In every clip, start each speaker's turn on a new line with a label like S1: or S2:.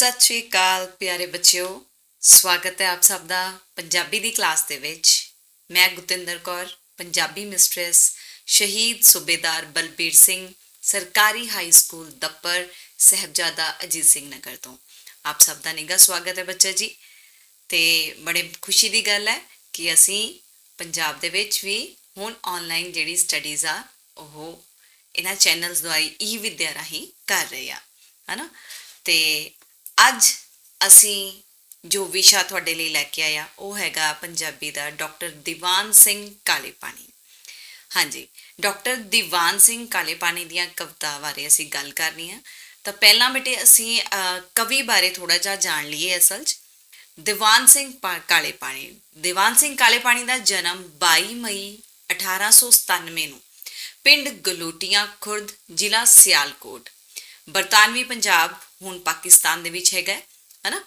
S1: ਸਤਿ ਸ਼੍ਰੀ ਅਕਾਲ ਪਿਆਰੇ ਬੱਚਿਓ। ਸਵਾਗਤ ਹੈ ਆਪ ਸਭ ਦਾ ਪੰਜਾਬੀ ਦੀ ਕਲਾਸ ਦੇ ਵਿੱਚ। ਮੈਂ ਗੁਤਿੰਦਰ ਕੌਰ, ਪੰਜਾਬੀ ਮਿਸਟ੍ਰੈਸ ਸ਼ਹੀਦ ਸੂਬੇਦਾਰ ਬਲਬੀਰ ਸਿੰਘ, ਸਰਕਾਰੀ ਹਾਈ ਸਕੂਲ ਦੱਪਰ ਸਹਿਬਜ਼ਾਦਾ ਅਜੀਤ ਸਿੰਘ ਨਗਰ ਤੋਂ। ਆਪ ਸਭ ਦਾ ਨਿੱਘਾ ਸਵਾਗਤ ਹੈ ਬੱਚਾ ਜੀ। ਤੇ ਬੜੇ ਖੁਸ਼ੀ ਦੀ ਗੱਲ ਹੈ ਕਿ ਅਸੀਂ ਪੰਜਾਬ ਦੇ ਵਿੱਚ ਵੀ ਹੁਣ ਆਨਲਾਈਨ ਜਿਹੜੀ ਸਟੱਡੀਜ਼ ਆ, ਉਹ ਇਹਨਾਂ ਚੈਨਲਸ ਦੁਆਰਾ ਈ ਵਿਦਿਆ ਰਾਹੀਂ ਕਰ ਰਹੇ ਆ। ਹਨਾ? ਤੇ ਅੱਜ ਅਸੀਂ ਜੋ ਵਿਸ਼ਾ ਤੁਹਾਡੇ ਲਈ ਲੈ ਕੇ ਆਇਆ, ਉਹ ਹੈਗਾ ਪੰਜਾਬੀ ਦਾ ਡਾਕਟਰ ਦੀਵਾਨ ਸਿੰਘ ਕਾਲੇਪਾਣੀ। ਹਾਂਜੀ, ਡਾਕਟਰ ਦੀਵਾਨ ਸਿੰਘ ਕਾਲੇਪਾਣੀ ਦੀਆਂ ਕਵਿਤਾ ਬਾਰੇ ਅਸੀਂ ਗੱਲ ਕਰਨੀ ਆ। ਤਾਂ ਪਹਿਲਾਂ ਬੇਟੇ ਅਸੀਂ ਕਵੀ ਬਾਰੇ ਥੋੜਾ ਜਿਹਾ ਜਾਣ ਲਈਏ ਅਸਲ 'ਚ। ਦੀਵਾਨ ਸਿੰਘ ਪਾ- ਕਾਲੇਪਾਣੀ। ਦੀਵਾਨ ਸਿੰਘ ਕਾਲੇਪਾਣੀ ਦਾ ਜਨਮ 22 ਮਈ 1897 ਨੂੰ ਪਿੰਡ ਗਲੋਟੀਆਂ ਖੁਰਦ ਜ਼ਿਲ੍ਹਾ ਸਿਆਲਕੋਟ, ਬਰਤਾਨਵੀ ਪੰਜਾਬ ਹੁਣ ਪਾਕਿਸਤਾਨ ਦੇ ਵਿੱਚ ਹੈਗਾ ਹੈ, ਹਨਾ?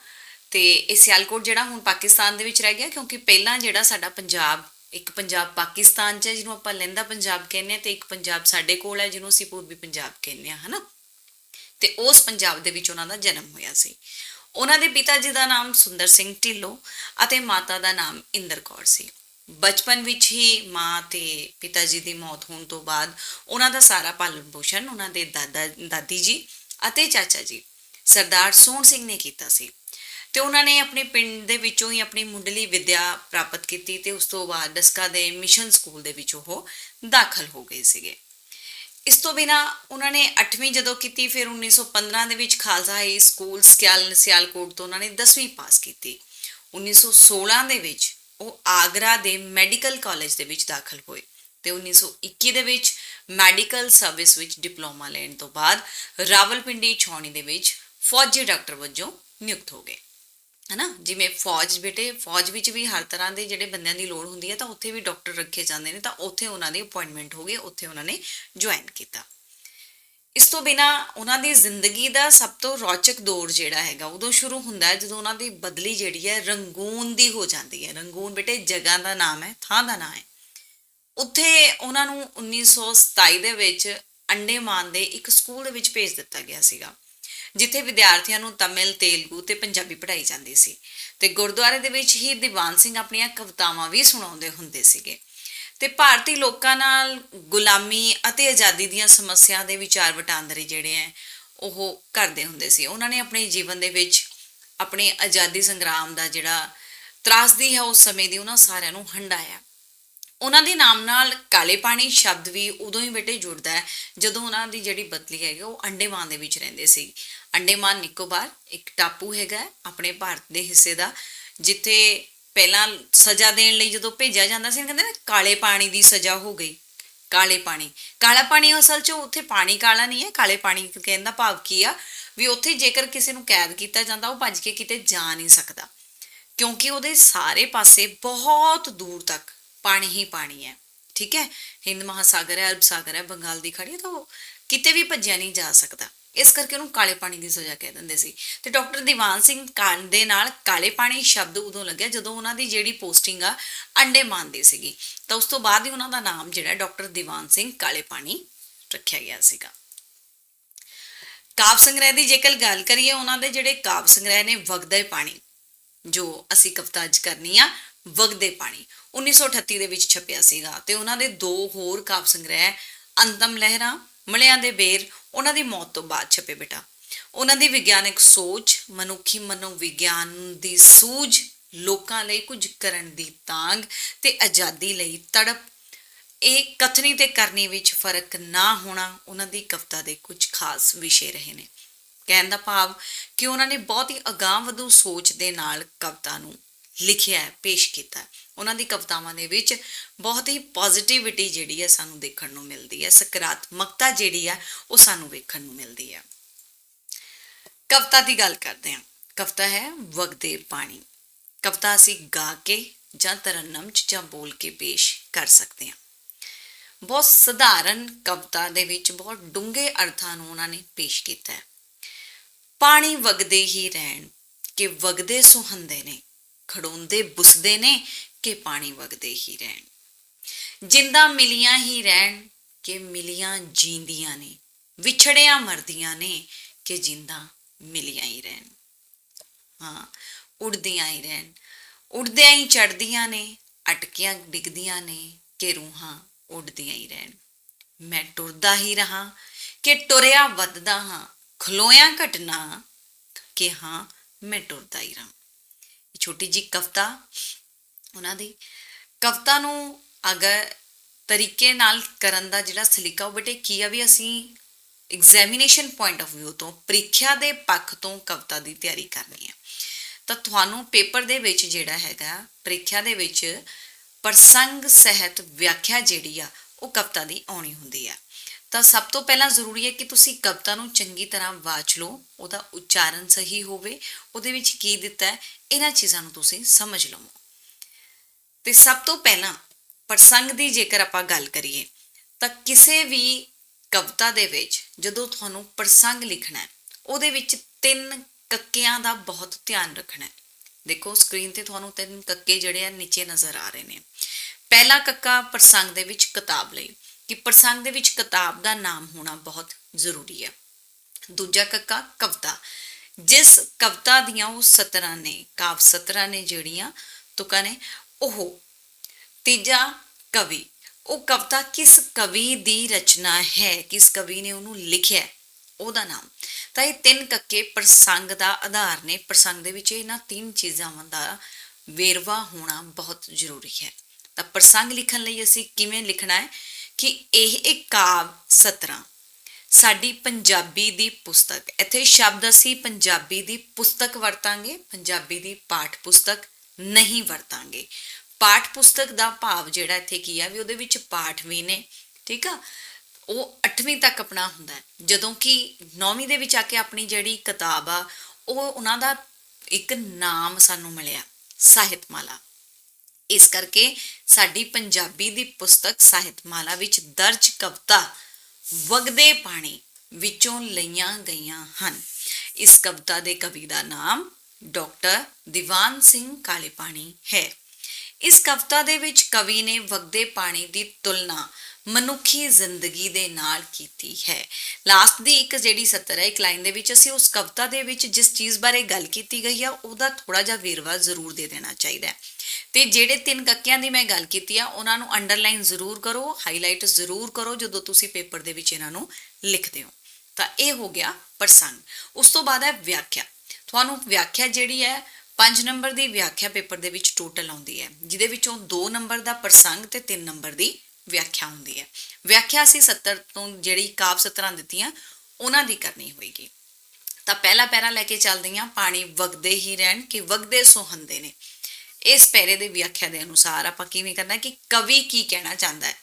S1: ਤੇ ਇਹ ਸਿਆਲਕੋਟ ਜਿਹੜਾ ਹੁਣ ਪਾਕਿਸਤਾਨ ਦੇ ਵਿੱਚ ਰਹਿ ਗਿਆ ਕਿਉਂਕਿ ਪਹਿਲਾਂ ਜਿਹੜਾ ਸਾਡਾ ਪੰਜਾਬ ਇੱਕ ਪੰਜਾਬ ਪਾਕਿਸਤਾਨ 'ਚ ਹੈ ਜਿਹਨੂੰ ਆਪਾਂ ਲਹਿੰਦਾ ਪੰਜਾਬ ਕਹਿੰਦੇ ਆ ਤੇ ਇੱਕ ਪੰਜਾਬ ਸਾਡੇ ਕੋਲ ਹੈ ਜਿਹਨੂੰ ਅਸੀਂ ਪੂਰਬੀ ਪੰਜਾਬ ਕਹਿੰਦੇ ਆ ਹਨਾ? ਤੇ ਉਸ ਪੰਜਾਬ ਦੇ ਵਿੱਚ ਉਹਨਾਂ ਦਾ ਜਨਮ ਹੋਇਆ ਸੀ। ਉਹਨਾਂ ਦੇ ਪਿਤਾ ਜੀ ਦਾ ਨਾਮ ਸੁੰਦਰ ਸਿੰਘ ਢਿੱਲੋਂ ਅਤੇ ਮਾਤਾ ਦਾ ਨਾਮ ਇੰਦਰ ਕੌਰ ਸੀ। ਬਚਪਨ ਵਿੱਚ ਹੀ ਮਾਂ ਤੇ ਪਿਤਾ ਜੀ ਦੀ ਮੌਤ ਹੋਣ ਤੋਂ ਬਾਅਦ ਉਹਨਾਂ ਦਾ ਸਾਰਾ ਪਾਲਣ ਪੋਸ਼ਣ ਉਹਨਾਂ ਦੇ ਦਾਦਾ ਦਾਦੀ ਜੀ ਅਤੇ ਚਾਚਾ ਜੀ ਸਰਦਾਰ ਸੋਹਣ ਸਿੰਘ ਨੇ ਕੀਤਾ ਸੀ। ਤੇ ਉਹਨਾਂ ਨੇ ਆਪਣੇ ਪਿੰਡ ਦੇ ਵਿੱਚੋਂ ਹੀ ਆਪਣੀ ਮੁੱਢਲੀ ਵਿੱਦਿਆ ਪ੍ਰਾਪਤ ਕੀਤੀ ਤੇ ਉਸ ਤੋਂ ਬਾਅਦ ਡਸਕਾ ਦੇ ਮਿਸ਼ਨ ਸਕੂਲ ਦੇ ਵਿੱਚ ਉਹ ਦਾਖਲ ਹੋ ਗਏ ਸੀਗੇ। ਇਸ ਤੋਂ ਬਿਨਾ ਉਹਨਾਂ ਨੇ 8ਵੀਂ ਜਦੋਂ ਕੀਤੀ, ਫਿਰ 1915 ਦੇ ਵਿੱਚ ਖਾਲਸਾ ਹਾਈ ਸਕੂਲ ਸਿਆਲ, ਸਿਆਲਕੋਟ ਤੋਂ ਉਹਨਾਂ ਨੇ 10ਵੀਂ ਪਾਸ ਕੀਤੀ। 1916 ਦੇ ਵਿੱਚ ਉਹ ਆਗਰਾ ਦੇ ਮੈਡੀਕਲ ਕਾਲਜ ਦੇ ਵਿੱਚ ਦਾਖਲ ਹੋਏ ਤੇ 1921 ਦੇ ਵਿੱਚ ਮੈਡੀਕਲ ਸਰਵਿਸ ਵਿੱਚ ਡਿਪਲੋਮਾ ਲੈਣ ਤੋਂ ਬਾਅਦ ਰਾਵਲਪਿੰਡੀ ਛਾਉਣੀ ਦੇ ਵਿੱਚ ਫੌਜੀ ਡਾਕਟਰ ਵਜੋਂ ਨਿਯੁਕਤ ਹੋ ਗਏ। ਹਨਾ? ਜਿਵੇਂ ਫੌਜ ਬੇਟੇ, ਫੌਜ ਵਿੱਚ ਵੀ ਹਰ ਤਰ੍ਹਾਂ ਦੇ ਜਿਹੜੇ ਬੰਦਿਆਂ ਦੀ ਲੋੜ ਹੁੰਦੀ ਹੈ, ਤਾਂ ਉੱਥੇ ਵੀ ਡਾਕਟਰ ਰੱਖੇ ਜਾਂਦੇ ਨੇ, ਤਾਂ ਉੱਥੇ ਉਹਨਾਂ ਦੀ ਅਪਾਇੰਟਮੈਂਟ ਹੋ ਗਈ, ਉੱਥੇ ਉਹਨਾਂ ਨੇ ਜੁਆਇਨ ਕੀਤਾ। ਇਸ ਤੋਂ ਬਿਨਾ ਉਹਨਾਂ ਦੀ ਜ਼ਿੰਦਗੀ ਦਾ ਸਭ ਤੋਂ ਰੌਚਕ ਦੌਰ ਜਿਹੜਾ ਹੈਗਾ, ਉਦੋਂ ਸ਼ੁਰੂ ਹੁੰਦਾ ਹੈ ਜਦੋਂ ਉਹਨਾਂ ਦੀ ਬਦਲੀ ਜਿਹੜੀ ਹੈ ਰੰਗੂਨ ਦੀ ਹੋ ਜਾਂਦੀ ਹੈ। ਰੰਗੂਨ ਬੇਟੇ ਜਗ੍ਹਾ ਦਾ ਨਾਮ ਹੈ, ਥਾਂ ਦਾ ਨਾਮ ਹੈ। ਉੱਥੇ ਉਹਨਾਂ ਨੂੰ 1927 ਦੇ ਵਿੱਚ ਅੰਡੇਮਾਨ ਦੇ ਇੱਕ ਸਕੂਲ ਦੇ ਵਿੱਚ ਭੇਜ ਦਿੱਤਾ ਗਿਆ ਸੀਗਾ। ਜਿੱਥੇ ਵਿਦਿਆਰਥੀਆਂ ਨੂੰ ਤਮਿਲ, ਤੇਲਗੂ ਤੇ ਪੰਜਾਬੀ ਪੜ੍ਹਾਈ ਜਾਂਦੀ ਸੀ। ਤੇ ਗੁਰਦੁਆਰੇ ਦੇ ਵਿੱਚ ਹੀ ਦੀਵਾਨ ਸਿੰਘ ਆਪਣੀਆਂ ਕਵਿਤਾਵਾਂ ਵੀ ਸੁਣਾਉਂਦੇ ਹੁੰਦੇ ਸੀਗੇ। ਤੇ ਭਾਰਤੀ ਲੋਕਾਂ ਨਾਲ ਗੁਲਾਮੀ ਅਤੇ ਆਜ਼ਾਦੀ ਦੀਆਂ ਸਮੱਸਿਆ ਦੇ ਵਿਚਾਰ ਵਟਾਂਦਰੇ ਜਿਹੜੇ ਹੈ ਉਹ ਕਰਦੇ ਹੁੰਦੇ ਸੀ। ਉਹਨਾਂ ਨੇ ਆਪਣੇ ਜੀਵਨ ਦੇ ਵਿੱਚ ਆਪਣੇ ਆਜ਼ਾਦੀ ਸੰਗਰਾਮ ਦਾ ਜਿਹੜਾ ਤਰਾਸਦੀ ਹੈ, ਉਸ ਸਮੇਂ ਦੀ ਉਹਨਾਂ ਸਾਰਿਆਂ ਨੂੰ ਹੰਡਾਇਆ ਉਹਨਾਂ ਦੇ ਨਾਮ ਨਾਲ ਕਾਲੇ ਪਾਣੀ ਸ਼ਬਦ ਵੀ ਉਦੋਂ ਹੀ ਬੇਟੇ ਜੁੜਦਾ ਹੈ, ਜਦੋਂ ਉਹਨਾਂ ਦੀ ਜਿਹੜੀ ਬਦਲੀ ਹੈਗੀ, ਉਹ ਅੰਡੇਮਾਨ ਦੇ ਵਿੱਚ ਰਹਿੰਦੇ ਸੀ। ਅੰਡੇਮਾਨ ਨਿਕੋਬਾਰ ਇੱਕ ਟਾਪੂ ਹੈਗਾ ਆਪਣੇ ਭਾਰਤ ਦੇ ਹਿੱਸੇ ਦਾ, ਜਿੱਥੇ ਪਹਿਲਾਂ ਸਜ਼ਾ ਦੇਣ ਲਈ ਜਦੋਂ ਭੇਜਿਆ ਜਾਂਦਾ ਸੀ, ਕਹਿੰਦੇ ਨਾ ਕਾਲੇ ਪਾਣੀ ਦੀ ਸਜ਼ਾ ਹੋ ਗਈ। ਕਾਲੇ ਪਾਣੀ। ਕਾਲਾ ਪਾਣੀ ਅਸਲ 'ਚ ਉੱਥੇ ਪਾਣੀ ਕਾਲਾ ਨਹੀਂ ਹੈ, ਕਾਲੇ ਪਾਣੀ ਕਹਿੰਦਾ ਭਾਵ ਕੀ ਆ? ਵੀ ਉੱਥੇ ਜੇਕਰ ਕਿਸੇ ਨੂੰ ਕੈਦ ਕੀਤਾ ਜਾਂਦਾ, ਉਹ ਭੱਜ ਕੇ ਕਿਤੇ ਜਾ ਨਹੀਂ ਸਕਦਾ। ਕਿਉਂਕਿ ਉਹਦੇ ਸਾਰੇ ਪਾਸੇ ਬਹੁਤ ਦੂਰ ਤੱਕ ਪਾਣੀ ਹੀ ਪਾਣੀ ਹੈ। ਠੀਕ ਹੈ? ਹਿੰਦ ਮਹਾਸਾਗਰ ਹੈ, ਅਰਬ ਸਾਗਰ ਹੈ, ਬੰਗਾਲ ਦੀ ਖਾੜੀ ਹੈ, ਤਾਂ ਉਹ ਕਿਤੇ ਵੀ ਭੱਜਿਆ ਨਹੀਂ ਜਾ ਸਕਦਾ। ਇਸ ਕਰਕੇ ਉਹਨੂੰ ਕਾਲੇ ਪਾਣੀ ਦੀ ਸਜ਼ਾ ਕਹਿ ਦਿੰਦੇ ਸੀ। ਤੇ ਡਾਕਟਰ ਦੀਵਾਨ ਸਿੰਘ ਕਾਨ ਦੇ ਨਾਲ ਕਾਲੇ ਪਾਣੀ ਸ਼ਬਦ ਉਦੋਂ ਲੱਗਿਆ ਜਦੋਂ ਉਹਨਾਂ ਦੀ ਜਿਹੜੀ ਪੋਸਟਿੰਗ ਆ ਅੰਡੇਮਾਨ ਦੀ ਸੀਗੀ। ਤਾਂ ਉਸ ਤੋਂ ਬਾਅਦ ਹੀ ਉਹਨਾਂ ਦਾ ਨਾਮ ਜਿਹੜਾ ਡਾਕਟਰ ਦੀਵਾਨ ਸਿੰਘ ਕਾਲੇ ਪਾਣੀ ਰੱਖਿਆ ਗਿਆ ਸੀਗਾ। ਕਾਵ ਸੰਗ੍ਰਹਿ ਦੀ ਜੇਕਰ ਗੱਲ ਕਰੀਏ, ਉਹਨਾਂ ਦੇ ਜਿਹੜੇ ਕਾਵ ਸੰਗ੍ਰਹਿ ਨੇ ਵਗਦੇ ਪਾਣੀ, ਜੋ ਅਸੀਂ ਕਵਿਤਾ ਅੱਜ ਕਰਨੀ ਆ, ਵਗਦੇ ਪਾਣੀ 1938 ਦੇ ਵਿੱਚ ਛਪਿਆ ਸੀਗਾ। ਤੇ ਉਹਨਾਂ ਦੇ ਦੋ ਹੋਰ ਕਾਵ ਸੰਗ੍ਰਹਿ, ਅੰਤਮ ਲਹਿਰਾਂ ਮਲਿਆਂ ਦੇ ਬੇਰ ਉਹਨਾਂ ਦੀ ਮੌਤ ਤੋਂ ਬਾਅਦ ਛਪੇ ਬੇਟਾ ਉਹਨਾਂ ਦੀ ਵਿਗਿਆਨਕ ਸੋਚ, ਮਨੁੱਖੀ ਮਨੋਵਿਗਿਆਨ ਦੀ ਸੂਝ, ਲੋਕਾਂ ਲਈ ਕੁਝ ਕਰਨ ਦੀ ਤਾਂਗ ਤੇ ਆਜ਼ਾਦੀ ਲਈ ਤੜਪ, ਇਹ ਕਥਨੀ ਤੇ ਕਰਨੀ ਵਿੱਚ ਫ਼ਰਕ ਨਾ ਹੋਣਾ ਉਹਨਾਂ ਦੀ ਕਵਿਤਾ ਦੇ ਕੁਝ ਖਾਸ ਵਿਸ਼ੇ ਰਹੇ ਨੇ ਕਹਿਣ ਦਾ ਭਾਵ ਕਿ ਉਹਨਾਂ ਨੇ ਬਹੁਤ ਹੀ ਅਗਾਂਹਵਧੂ ਸੋਚ ਦੇ ਨਾਲ ਕਵਿਤਾ ਨੂੰ ਲਿਖਿਆ ਹੈ ਪੇਸ਼ ਕੀਤਾ ਹੈ। ਉਹਨਾਂ ਦੀ ਕਵਿਤਾਵਾਂ ਦੇ ਵਿੱਚ ਬਹੁਤ ਹੀ ਪੋਜ਼ਿਟਿਵਿਟੀ ਜਿਹੜੀ ਹੈ ਸਾਨੂੰ ਦੇਖਣ ਨੂੰ ਮਿਲਦੀ ਹੈ, ਸਕਾਰਾਤਮਕਤਾ ਜਿਹੜੀ ਹੈ ਉਹ ਸਾਨੂੰ ਵੇਖਣ ਨੂੰ ਮਿਲਦੀ ਹੈ। ਕਵਿਤਾ ਦੀ ਗੱਲ ਕਰਦੇ ਹਾਂ। ਕਵਿਤਾ ਹੈ ਵਗਦੇ ਪਾਣੀ। ਕਵਿਤਾ ਅਸੀਂ ਗਾ ਕੇ ਜਾਂ ਤਰਨਮ ਚ ਜਾਂ ਬੋਲ ਕੇ ਪੇਸ਼ ਕਰ ਸਕਦੇ ਹਾਂ। ਬਹੁਤ ਸਧਾਰਨ ਕਵਿਤਾ ਦੇ ਵਿੱਚ ਬਹੁਤ ਡੂੰਘੇ ਅਰਥਾਂ ਨੂੰ ਉਹਨਾਂ ਨੇ ਪੇਸ਼ ਕੀਤਾ ਹੈ। ਪਾਣੀ ਵਗਦੇ ਹੀ ਰਹਿਣ, ਕਿ ਵਗਦੇ ਸੁਹੰਦੇ ਨੇ, ਖੜੋਂਦੇ ਬੁਸਦੇ ਨੇ ਕਿ ਪਾਣੀ ਵਗਦੇ ਹੀ ਰਹਿਣ ਜਿੰਦਾ ਮਿਲੀਆਂ ਹੀ ਰਹਿਣ ਕਿ ਮਿਲੀਆਂ ਜੀਂਦੀਆਂ ਨੇ ਵਿਛੜਿਆਂ ਮਰਦੀਆਂ ਨੇ ਕਿ ਜਿੰਦਾ ਮਿਲੀਆਂ ਹੀ ਰਹਿਣ ਹਾਂ ਉੜਦੀਆਂ ਹੀ ਰਹਿਣ ਉੜਦਿਆਂ ਹੀ ਚੜਦੀਆਂ ਨੇ ਅਟਕੀਆਂ ਡਿੱਗਦੀਆਂ ਨੇ ਕਿ ਰੂਹਾਂ ਉੱਡਦੀਆਂ ਹੀ ਰਹਿਣ ਮੈਂ ਟੁਰਦਾ ਹੀ ਰਹਾ ਕਿ ਟੁਰਿਆ ਵੱਧਦਾ ਹਾਂ ਖਲੋਇਆਂ ਘਟਨਾ ਕਿ ਹਾਂ ਮੈਂ ਟੁਰਦਾ ਹੀ ਰਹਾ ਇਹ ਛੋਟੀ ਜੀ ਕਵਿਤਾ ਉਹਨਾਂ ਦੀ। ਕਵਿਤਾ ਨੂੰ ਅਗਰ ਤਰੀਕੇ ਨਾਲ ਕਰਨ ਦਾ ਜਿਹੜਾ ਸਲੀਕਾ ਉਹ ਬੇਟੇ ਕੀ ਆ ਵੀ ਅਸੀਂ ਐਗਜ਼ਾਮੀਨੇਸ਼ਨ ਪੁਆਇੰਟ ਆਫ View ਤੋਂ, ਪ੍ਰੀਖਿਆ ਦੇ ਪੱਖ ਤੋਂ ਕਵਿਤਾ ਦੀ ਤਿਆਰੀ ਕਰਨੀ ਹੈ ਤਾਂ ਤੁਹਾਨੂੰ ਪੇਪਰ ਦੇ ਵਿੱਚ ਜਿਹੜਾ ਹੈਗਾ, ਪ੍ਰੀਖਿਆ ਦੇ ਵਿੱਚ ਪ੍ਰਸੰਗ ਸਹਿਤ ਵਿਆਖਿਆ ਜਿਹੜੀ ਆ, ਉਹ ਕਵਿਤਾ ਦੀ ਆਉਣੀ ਹੁੰਦੀ ਆ। ਤਾਂ ਸਭ ਤੋਂ ਪਹਿਲਾਂ ਜ਼ਰੂਰੀ ਹੈ ਕਿ ਤੁਸੀਂ ਕਵਿਤਾ ਨੂੰ ਚੰਗੀ ਤਰ੍ਹਾਂ ਵਾਚ ਲਓ, ਉਹਦਾ ਉਚਾਰਨ ਸਹੀ ਹੋਵੇ, ਉਹਦੇ ਵਿੱਚ ਕੀ ਦਿੱਤਾ ਹੈ, ਇਹਨਾਂ ਚੀਜ਼ਾਂ ਨੂੰ ਤੁਸੀਂ ਸਮਝ ਲਵੋ। ਤੇ ਸਭ ਤੋਂ ਪਹਿਲਾਂ ਪ੍ਰਸੰਗ ਦੀ ਜੇਕਰ ਆਪਾਂ ਗੱਲ ਕਰੀਏ, ਤਾਂ ਕਿਸੇ ਵੀ ਕਵਿਤਾ ਦੇ ਵਿੱਚ ਜਦੋਂ ਤੁਹਾਨੂੰ ਪ੍ਰਸੰਗ ਲਿਖਣਾ ਹੈ, ਉਹਦੇ ਵਿੱਚ ਤਿੰਨ ਕੱਕਿਆਂ ਦਾ ਬਹੁਤ ਧਿਆਨ ਰੱਖਣਾ ਹੈ। ਦੇਖੋ ਸਕਰੀਨ ਤੇ ਤੁਹਾਨੂੰ ਤਿੰਨ ਕੱਕੇ ਜਿਹੜੇ ਆ ਨੀਚੇ ਨਜ਼ਰ ਆ ਰਹੇ ਨੇ। ਪਹਿਲਾ ਕੱਕਾ ਪ੍ਰਸੰਗ ਦੇ ਵਿੱਚ ਕਿਤਾਬ ਲਈ, ਕਿ ਪ੍ਰਸੰਗ ਦੇ ਵਿੱਚ ਕਿਤਾਬ ਦਾ ਨਾਮ ਹੋਣਾ ਬਹੁਤ ਜ਼ਰੂਰੀ ਹੈ। ਦੂਜਾ ਕੱਕਾ ਕਵਿਤਾ, ਜਿਸ ਕਵਿਤਾ ਦੀਆਂ ਉਹ ਸਤਰਾਂ ਨੇ, ਕਾਵ ਸਤਰਾਂ ਨੇ ਜਿਹੜੀਆਂ, ਤੁਕਾਂ ਨੇ ਉਹ ਤੀਜਾ ਕਵੀ। ਉਹ ਕਵਿਤਾ ਕਿਸ ਕਵੀ ਦੀ ਰਚਨਾ ਹੈ? ਕਿਸ ਕਵੀ ਨੇ ਉਹਨੂੰ ਲਿਖਿਆ ਉਹਦਾ ਨਾਮ। ਤਾਂ ਇਹ ਤਿੰਨ ਕੱਕੇ ਪ੍ਰਸੰਗ ਦਾ ਆਧਾਰ ਨੇ। ਪ੍ਰਸੰਗ ਦੇ ਵਿੱਚ ਇਹਨਾਂ ਤਿੰਨ ਚੀਜ਼ਾਂ ਦਾ ਵੇਰਵਾ ਹੋਣਾ ਬਹੁਤ ਜ਼ਰੂਰੀ ਹੈ। ਤਾਂ ਪ੍ਰਸੰਗ ਲਿਖਣ ਲਈ ਅਸੀਂ ਕਿਵੇਂ ਲਿਖਣਾ ਹੈ? ਕਿ ਇਹ ਇੱਕ ਕਾਵ ਸਤਰਾਂ। ਸਾਡੀ ਪੰਜਾਬੀ ਦੀ ਪੁਸਤਕ। ਇੱਥੇ ਸ਼ਬਦ ਅਸੀਂ ਪੰਜਾਬੀ ਦੀ ਪੁਸਤਕ ਵਰਤਾਂਗੇ। ਪੰਜਾਬੀ ਦੀ ਪਾਠ ਪੁਸਤਕ। ਨਹੀਂ ਵਰਤਾਂਗੇ। ਪਾਠ ਪੁਸਤਕ ਦਾ ਭਾਵ ਜਿਹੜਾ ਇੱਥੇ ਕੀ ਆ ਵੀ ਉਹਦੇ ਵਿੱਚ ਪਾਠ ਵੀ ਨੇ, ਠੀਕ ਆ? ਉਹ 8ਵੀਂ ਤੱਕ ਆਪਣਾ ਹੁੰਦਾ ਜਦੋਂ ਕਿ 9ਵੀਂ ਦੇ ਵਿੱਚ ਆ ਕੇ ਆਪਣੀ ਜਿਹੜੀ ਕਿਤਾਬ ਆ, ਉਹ ਉਹਨਾਂ ਦਾ ਇੱਕ ਨਾਮ ਸਾਨੂੰ ਮਿਲਿਆ, ਸਾਹਿਤਮਾਲਾ। ਇਸ ਕਰਕੇ ਸਾਡੀ ਪੰਜਾਬੀ ਦੀ ਪੁਸਤਕ ਸਾਹਿਤਮਾਲਾ ਵਿੱਚ ਦਰਜ ਕਵਿਤਾ ਵਗਦੇ ਪਾਣੀ ਵਿੱਚੋਂ ਲਈਆਂ ਗਈਆਂ ਹਨ। ਇਸ ਕਵਿਤਾ ਦੇ ਕਵੀ ਦਾ ਨਾਮ ਡਾਕਟਰ ਦੀਵਾਨ ਸਿੰਘ ਕਾਲੇ ਪਾਣੀ ਹੈ। ਇਸ ਕਵਿਤਾ ਦੇ ਵਿੱਚ ਕਵੀ ਨੇ ਵਗਦੇ ਪਾਣੀ ਦੀ ਤੁਲਨਾ ਮਨੁੱਖੀ ਜ਼ਿੰਦਗੀ ਦੇ ਨਾਲ ਕੀਤੀ ਹੈ। ਲਾਸਟ ਦੀ ਇੱਕ ਜਿਹੜੀ ਸਤਰ ਹੈ, ਇੱਕ ਲਾਈਨ ਦੇ ਵਿੱਚ ਅਸੀਂ ਉਸ ਕਵਿਤਾ ਦੇ ਵਿੱਚ ਜਿਸ ਚੀਜ਼ ਬਾਰੇ ਗੱਲ ਕੀਤੀ ਗਈ ਆ, ਉਹਦਾ ਥੋੜਾ ਜਿਹਾ ਵੇਰਵਾ ਜ਼ਰੂਰ ਦੇ ਦੇਣਾ ਚਾਹੀਦਾ ਹੈ। ਤੇ ਜਿਹੜੇ ਤਿੰਨ ਕੱਕਿਆਂ ਦੀ ਮੈਂ ਗੱਲ ਕੀਤੀ ਆ, ਉਹਨਾਂ ਨੂੰ ਅੰਡਰਲਾਈਨ ਜ਼ਰੂਰ ਕਰੋ ਹਾਈਲਾਈਟ ਜ਼ਰੂਰ ਕਰੋ ਜਦੋਂ ਤੁਸੀਂ ਪੇਪਰ ਦੇ ਵਿੱਚ ਇਹਨਾਂ ਨੂੰ ਲਿਖਦੇ ਹੋ। ਤਾਂ ਇਹ ਹੋ ਗਿਆ ਪ੍ਰਸੰਗ ਉਸ ਤੋਂ ਬਾਅਦ ਹੈ ਵਿਆਖਿਆ। ਤੁਹਾਨੂੰ ਵਿਆਖਿਆ ਜਿਹੜੀ ਹੈ 5 ਨੰਬਰ ਦੀ ਵਿਆਖਿਆ ਪੇਪਰ ਦੇ ਵਿੱਚ ਟੋਟਲ ਆਉਂਦੀ ਹੈ, ਜਿਹਦੇ ਵਿੱਚੋਂ 2 ਨੰਬਰ ਦਾ ਪ੍ਰਸੰਗ ਤੇ 3 ਨੰਬਰ ਦੀ ਵਿਆਖਿਆ ਹੁੰਦੀ ਹੈ। ਵਿਆਖਿਆ ਅਸੀਂ 70 ਤੋਂ ਜਿਹੜੀ ਕਾਵ 17 ਦਿੱਤੀਆਂ, ਉਹਨਾਂ ਦੀ ਕਰਨੀ ਹੋਏਗੀ। ਤਾਂ ਪਹਿਲਾ ਪੈਰਾ ਲੈ ਕੇ ਚੱਲਦੇ ਹਾਂ, ਪਾਣੀ ਵਗਦੇ ਹੀ ਰਹਿਣ ਕਿ ਵਗਦੇ ਸੋਹੰਦੇ ਨੇ। ਇਸ ਪੈਰੇ ਦੇ ਵਿਆਖਿਆ ਦੇ ਅਨੁਸਾਰ ਆਪਾਂ ਕਿਵੇਂ ਕਰਨਾ ਕਿ ਕਵੀ ਕੀ ਕਹਿਣਾ ਚਾਹੁੰਦਾ ਹੈ?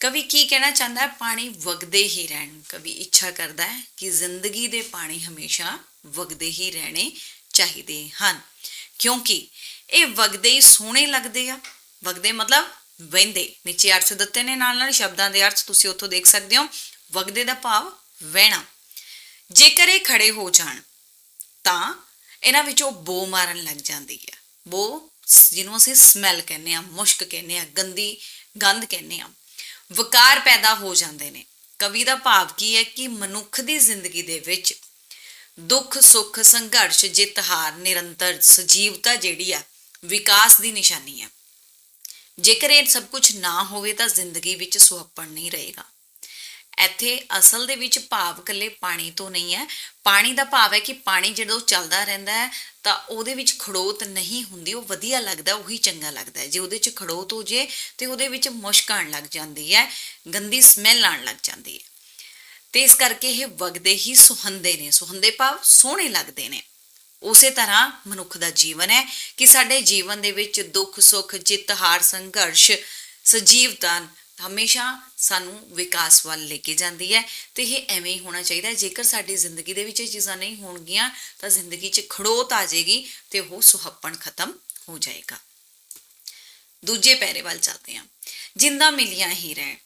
S1: ਕਵੀ ਕੀ ਕਹਿਣਾ ਚਾਹੁੰਦਾ ਹੈ? ਪਾਣੀ ਵਗਦੇ ਹੀ ਰਹਿਣ। ਕਵੀ ਇੱਛਾ ਕਰਦਾ ਹੈ ਕਿ ਜ਼ਿੰਦਗੀ ਦੇ ਪਾਣੀ ਹਮੇਸ਼ਾ ਵਗਦੇ ਹੀ ਰਹਿਣੇ ਚਾਹੀਦੇ ਹਨ। ਕਿਉਂਕਿ ਇਹ ਵਗਦੇ ਹੀ ਸੋਹਣੇ ਲੱਗਦੇ ਆ। ਵਗਦੇ ਮਤਲਬ ਵਹਿੰਦੇ। ਨੀਚੇ ਅਰਥ ਦਿੱਤੇ ਨੇ ਨਾਲ ਨਾਲ ਸ਼ਬਦਾਂ ਦੇ ਅਰਥ ਤੁਸੀਂ ਉੱਥੋਂ ਦੇਖ ਸਕਦੇ ਹੋ। ਵਗਦੇ ਦਾ ਭਾਵ ਵਹਿਣਾ। ਜੇਕਰ ਇਹ ਖੜੇ ਹੋ ਜਾਣ, ਤਾਂ ਇਹਨਾਂ ਵਿੱਚੋਂ ਬੋ ਮਾਰਨ ਲੱਗ ਜਾਂਦੀ ਹੈ ਬੋ ਜਿਹਨੂੰ ਅਸੀਂ ਸਮੈਲ ਕਹਿੰਦੇ ਆ, ਮੁਸ਼ਕ ਕਹਿੰਦੇ ਆ, ਗੰਦੀ ਗੰਧ ਕਹਿੰਦੇ ਆ, ਵਕਾਰ ਪੈਦਾ ਹੋ ਜਾਂਦੇ ਨੇ। ਕਵੀ ਦਾ ਭਾਵ ਕੀ ਹੈ ਕਿ ਮਨੁੱਖ ਦੀ ਜ਼ਿੰਦਗੀ ਦੇ ਵਿੱਚ ਦੁੱਖ, ਸੁੱਖ, ਸੰਘਰਸ਼, ਜਿੱਤ, ਹਾਰ, ਨਿਰੰਤਰ ਸਜੀਵਤਾ ਜਿਹੜੀ ਆ, ਵਿਕਾਸ ਦੀ ਨਿਸ਼ਾਨੀ ਹੈ ਜੇਕਰ ਇਹ ਸਭ ਕੁਝ ਨਾ ਹੋਵੇ ਤਾਂ ਜ਼ਿੰਦਗੀ ਵਿੱਚ ਸੁਹੱਪਣ ਨਹੀਂ ਰਹੇਗਾ। ਇੱਥੇ ਅਸਲ ਦੇ ਵਿੱਚ ਭਾਵ ਕੱਲੇ ਪਾਣੀ ਤੋਂ ਨਹੀਂ ਹੈ। ਪਾਣੀ ਦਾ ਭਾਵ ਹੈ ਕਿ ਪਾਣੀ ਜਦੋਂ ਚੱਲਦਾ ਰਹਿੰਦਾ ਹੈ, ਤਾਂ ਉਹਦੇ ਵਿੱਚ ਖੜੋਤ ਨਹੀਂ ਹੁੰਦੀ, ਉਹ ਵਧੀਆ ਲੱਗਦਾ, ਉਹੀ ਚੰਗਾ ਲੱਗਦਾ ਜੇ ਉਹਦੇ 'ਚ ਖੜੋਤ ਹੋ ਜੇ, ਤੇ ਉਹਦੇ ਵਿੱਚ ਮੁਸ਼ਕ ਆਉਣ ਲੱਗ ਜਾਂਦੀ ਹੈ, ਗੰਦੀ ਸਮੈਲ ਆਉਣ ਲੱਗ ਜਾਂਦੀ ਹੈ। ਤੇ ਇਸ ਕਰਕੇ ਇਹ ਵਗਦੇ ਹੀ ਸੁਹੰਦੇ ਨੇ, ਸੁਹੰਦੇ ਭਾਵ ਸੋਹਣੇ ਲੱਗਦੇ ਨੇ। ਉਸੇ ਤਰ੍ਹਾਂ ਮਨੁੱਖ ਦਾ ਜੀਵਨ ਹੈ ਕਿ ਸਾਡੇ ਜੀਵਨ ਦੇ ਵਿੱਚ ਦੁੱਖ, ਸੁੱਖ, ਜਿੱਤ, ਹਾਰ, ਸੰਘਰਸ਼ ਸਜੀਵਤਾ ਹਮੇਸ਼ਾ ਸਾਨੂੰ ਵਿਕਾਸ ਵੱਲ ਲੈ ਕੇ ਜਾਂਦੀ ਹੈ ਤੇ ਇਹ ਐਵੇਂ ਹੀ ਹੋਣਾ ਚਾਹੀਦਾ ਹੈ। ਜੇਕਰ ਸਾਡੀ ਜ਼ਿੰਦਗੀ ਦੇ ਵਿੱਚ ਇਹ ਚੀਜ਼ਾਂ ਨਹੀਂ ਹੋਣਗੀਆਂ ਤਾਂ ਜ਼ਿੰਦਗੀ 'ਚ ਖੜੋਤ ਆ ਜਾਏਗੀ ਤੇ ਉਹ ਸੁਹੱਪਣ ਖਤਮ ਹੋ ਜਾਏਗਾ। ਦੂਜੇ ਪੈਰੇ ਵੱਲ ਚੱਲਦੇ ਹਾਂ। ਜਿੰਦਾ ਮਿਲੀਆਂ ਹੀ ਰਹਿਣ।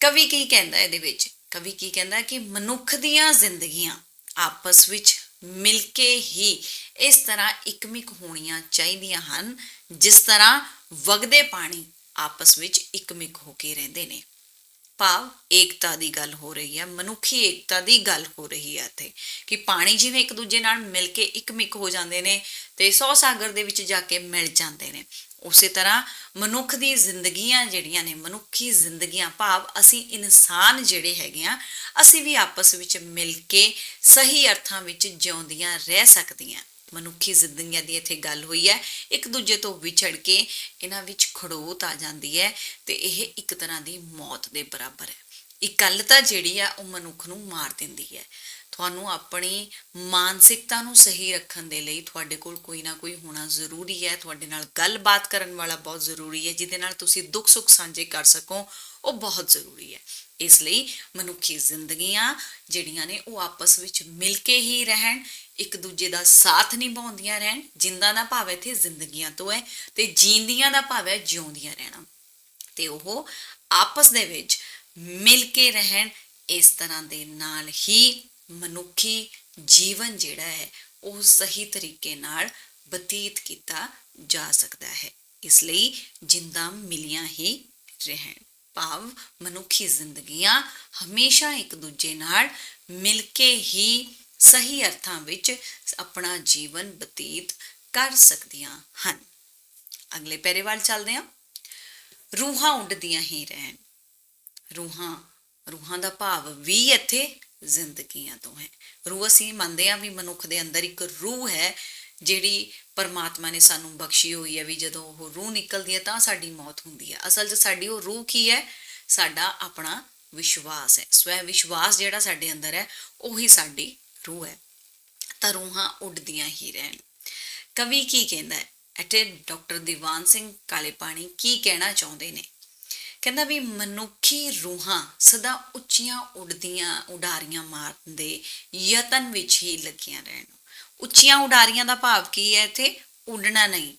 S1: ਕਵੀ ਕੀ ਕਹਿੰਦਾ ਇਹਦੇ ਵਿੱਚ ਕਵੀ ਕੀ ਕਹਿੰਦਾ ਕਿ ਮਨੁੱਖ ਦੀਆਂ ਜ਼ਿੰਦਗੀਆਂ ਆਪਸ ਵਿੱਚ ਮਿਲ ਕੇ ਹੀ ਇਸ ਤਰ੍ਹਾਂ ਇਕਮਿਕ ਹੋਣੀਆਂ ਚਾਹੀਦੀਆਂ ਹਨ, ਜਿਸ ਤਰ੍ਹਾਂ ਵਗਦੇ ਪਾਣੀ ਆਪਸ ਵਿੱਚ ਇਕਮਿਕ ਹੋ ਕੇ ਰਹਿੰਦੇ ਨੇ। ਭਾਵ ਏਕਤਾ ਦੀ ਗੱਲ ਹੋ ਰਹੀ ਹੈ, ਮਨੁੱਖੀ ਏਕਤਾ ਦੀ ਗੱਲ ਹੋ ਰਹੀ ਹੈ ਇੱਥੇ, ਕਿ ਪਾਣੀ ਜਿਵੇਂ ਇੱਕ ਦੂਜੇ ਨਾਲ ਮਿਲ ਕੇ ਇੱਕਮਿਕ ਹੋ ਜਾਂਦੇ ਨੇ ਤੇ ਸੌ ਸਾਗਰ ਦੇ ਵਿੱਚ ਜਾ ਕੇ ਮਿਲ ਜਾਂਦੇ ਨੇ। ਉਸੇ ਤਰ੍ਹਾਂ ਮਨੁੱਖ ਦੀ ਜ਼ਿੰਦਗੀਆਂ ਜਿਹੜੀਆਂ ਨੇ, ਮਨੁੱਖੀ ਜ਼ਿੰਦਗੀਆਂ, ਭਾਵ ਅਸੀਂ ਇਨਸਾਨ ਜਿਹੜੇ ਹੈਗੇ ਆ ਅਸੀਂ ਵੀ ਆਪਸ ਵਿੱਚ ਮਿਲ ਕੇ ਸਹੀ ਅਰਥਾਂ ਵਿੱਚ ਜਿਉਂਦੀਆਂ ਰਹਿ ਸਕਦੀਆਂ। ਮਨੁੱਖੀ ਜ਼ਿੰਦਗੀਆਂ ਦੀ ਇੱਥੇ ਗੱਲ ਹੋਈ ਹੈ, ਇੱਕ ਦੂਜੇ ਤੋਂ ਵਿਛੜ ਕੇ ਇਹਨਾਂ ਵਿੱਚ ਖੜੋਤ ਆ ਜਾਂਦੀ ਹੈ ਤੇ ਇਹ ਇੱਕ ਤਰ੍ਹਾਂ ਦੀ ਮੌਤ ਦੇ ਬਰਾਬਰ ਹੈ। ਇਕੱਲਤਾ ਜਿਹੜੀ ਆ, ਉਹ ਮਨੁੱਖ ਨੂੰ ਮਾਰ ਦਿੰਦੀ ਹੈ। ਤੁਹਾਨੂੰ ਆਪਣੀ ਮਾਨਸਿਕਤਾ ਨੂੰ ਸਹੀ ਰੱਖਣ ਦੇ ਲਈ ਤੁਹਾਡੇ ਕੋਲ ਕੋਈ ਨਾ ਕੋਈ ਹੋਣਾ ਜ਼ਰੂਰੀ ਹੈ। ਤੁਹਾਡੇ ਨਾਲ ਗੱਲਬਾਤ ਕਰਨ ਵਾਲਾ ਬਹੁਤ ਜ਼ਰੂਰੀ ਹੈ। ਜਿਹਦੇ ਨਾਲ ਤੁਸੀਂ ਦੁੱਖ ਸੁੱਖ ਸਾਂਝੇ ਕਰ ਸਕੋ, ਉਹ ਬਹੁਤ ਜ਼ਰੂਰੀ ਹੈ। ਇਸ ਲਈ ਮਨੁੱਖੀ ਜ਼ਿੰਦਗੀਆਂ ਜਿਹੜੀਆਂ ਨੇ, ਉਹ ਆਪਸ ਵਿੱਚ ਮਿਲ ਕੇ ਹੀ ਰਹਿਣ, ਇੱਕ ਦੂਜੇ ਦਾ ਸਾਥ ਨਿਭਾਉਂਦੀਆਂ ਰਹਿਣ, ਜਿੰਦਾ ਦਾ ਭਾਵ ਇੱਥੇ ਜ਼ਿੰਦਗੀਆਂ ਤੋਂ ਹੈ ਤੇ ਜੀਂਦੀਆਂ ਦਾ ਭਾਵ ਹੈ ਜਿਉਂਦੀਆਂ ਰਹਿਣਾ। ਤੇ ਉਹ ਆਪਸ ਦੇ ਵਿੱਚ ਮਿਲ ਕੇ ਰਹਿਣ, ਇਸ ਤਰ੍ਹਾਂ ਦੇ ਨਾਲ ਹੀ ਮਨੁੱਖੀ ਜੀਵਨ ਜਿਹੜਾ ਹੈ, ਉਹ ਸਹੀ ਤਰੀਕੇ ਨਾਲ ਬਤੀਤ ਕੀਤਾ ਜਾ ਸਕਦਾ ਹੈ। ਇਸ ਲਈ ਜਿੰਦਾ ਮਿਲੀਆਂ ਹੀ ਰਹਿਣ। ਭਾਵ ਮਨੁੱਖੀ ਜ਼ਿੰਦਗੀਆਂ ਹਮੇਸ਼ਾ ਇੱਕ ਦੂਜੇ ਨਾਲ ਮਿਲ ਕੇ ਹੀ ਸਹੀ ਅਰਥਾਂ ਵਿੱਚ ਆਪਣਾ ਜੀਵਨ ਬਤੀਤ ਕਰ ਸਕਦੀਆਂ ਹਨ। ਅਗਲੇ ਪੈਰੇ ਵੱਲ ਚੱਲਦੇ ਹਾਂ। ਰੂਹਾਂ ਉੱਡਦੀਆਂ ਹੀ ਰਹਿਣ। ਰੂਹਾਂ ਰੂਹਾਂ ਦਾ ਭਾਵ ਵੀ ਇੱਥੇ ਜ਼ਿੰਦਗੀਆਂ ਤੋਂ ਹੈ। ਰੂਹ ਅਸੀਂ ਮੰਨਦੇ ਹਾਂ ਵੀ ਮਨੁੱਖ ਦੇ ਅੰਦਰ ਇੱਕ ਰੂਹ ਹੈ, ਜਿਹੜੀ ਪਰਮਾਤਮਾ ਨੇ ਸਾਨੂੰ ਬਖਸ਼ੀ ਹੋਈ ਹੈ ਵੀ ਜਦੋਂ ਉਹ ਰੂਹ ਨਿਕਲਦੀ ਹੈ ਤਾਂ ਸਾਡੀ ਮੌਤ ਹੁੰਦੀ ਹੈ। ਅਸਲ 'ਚ ਸਾਡੀ ਉਹ ਰੂਹ ਕੀ ਹੈ? ਸਾਡਾ ਆਪਣਾ ਵਿਸ਼ਵਾਸ ਹੈ। ਸਵੈ ਵਿਸ਼ਵਾਸ ਜਿਹੜਾ ਸਾਡੇ ਅੰਦਰ ਹੈ, ਉਹੀ ਸਾਡੀ ਰੂਹ ਹੈ। ਤਾਂ ਰੂਹਾਂ ਉੱਡਦੀਆਂ ਹੀ ਰਹਿਣ। ਕਵੀ ਕੀ ਕਹਿੰਦਾ ਹੈ? ਅਤੇ ਡਾਕਟਰ ਦੀਵਾਨ ਸਿੰਘ ਕਾਲੇ ਪਾਣੀ ਕੀ ਕਹਿਣਾ ਚਾਹੁੰਦੇ ਨੇ? ਕਹਿੰਦਾ ਵੀ ਮਨੁੱਖੀ ਰੂਹਾਂ ਸਦਾ ਉੱਚੀਆਂ ਉੱਡਦੀਆਂ, ਉਡਾਰੀਆਂ ਮਾਰਨ ਦੇ ਯਤਨ ਵਿੱਚ ਹੀ ਲੱਗੀਆਂ ਰਹਿਣ। ਉੱਚੀਆਂ ਉਡਾਰੀਆਂ ਦਾ ਭਾਵ ਕੀ ਹੈ? ਇੱਥੇ ਉੱਡਣਾ ਨਹੀਂ।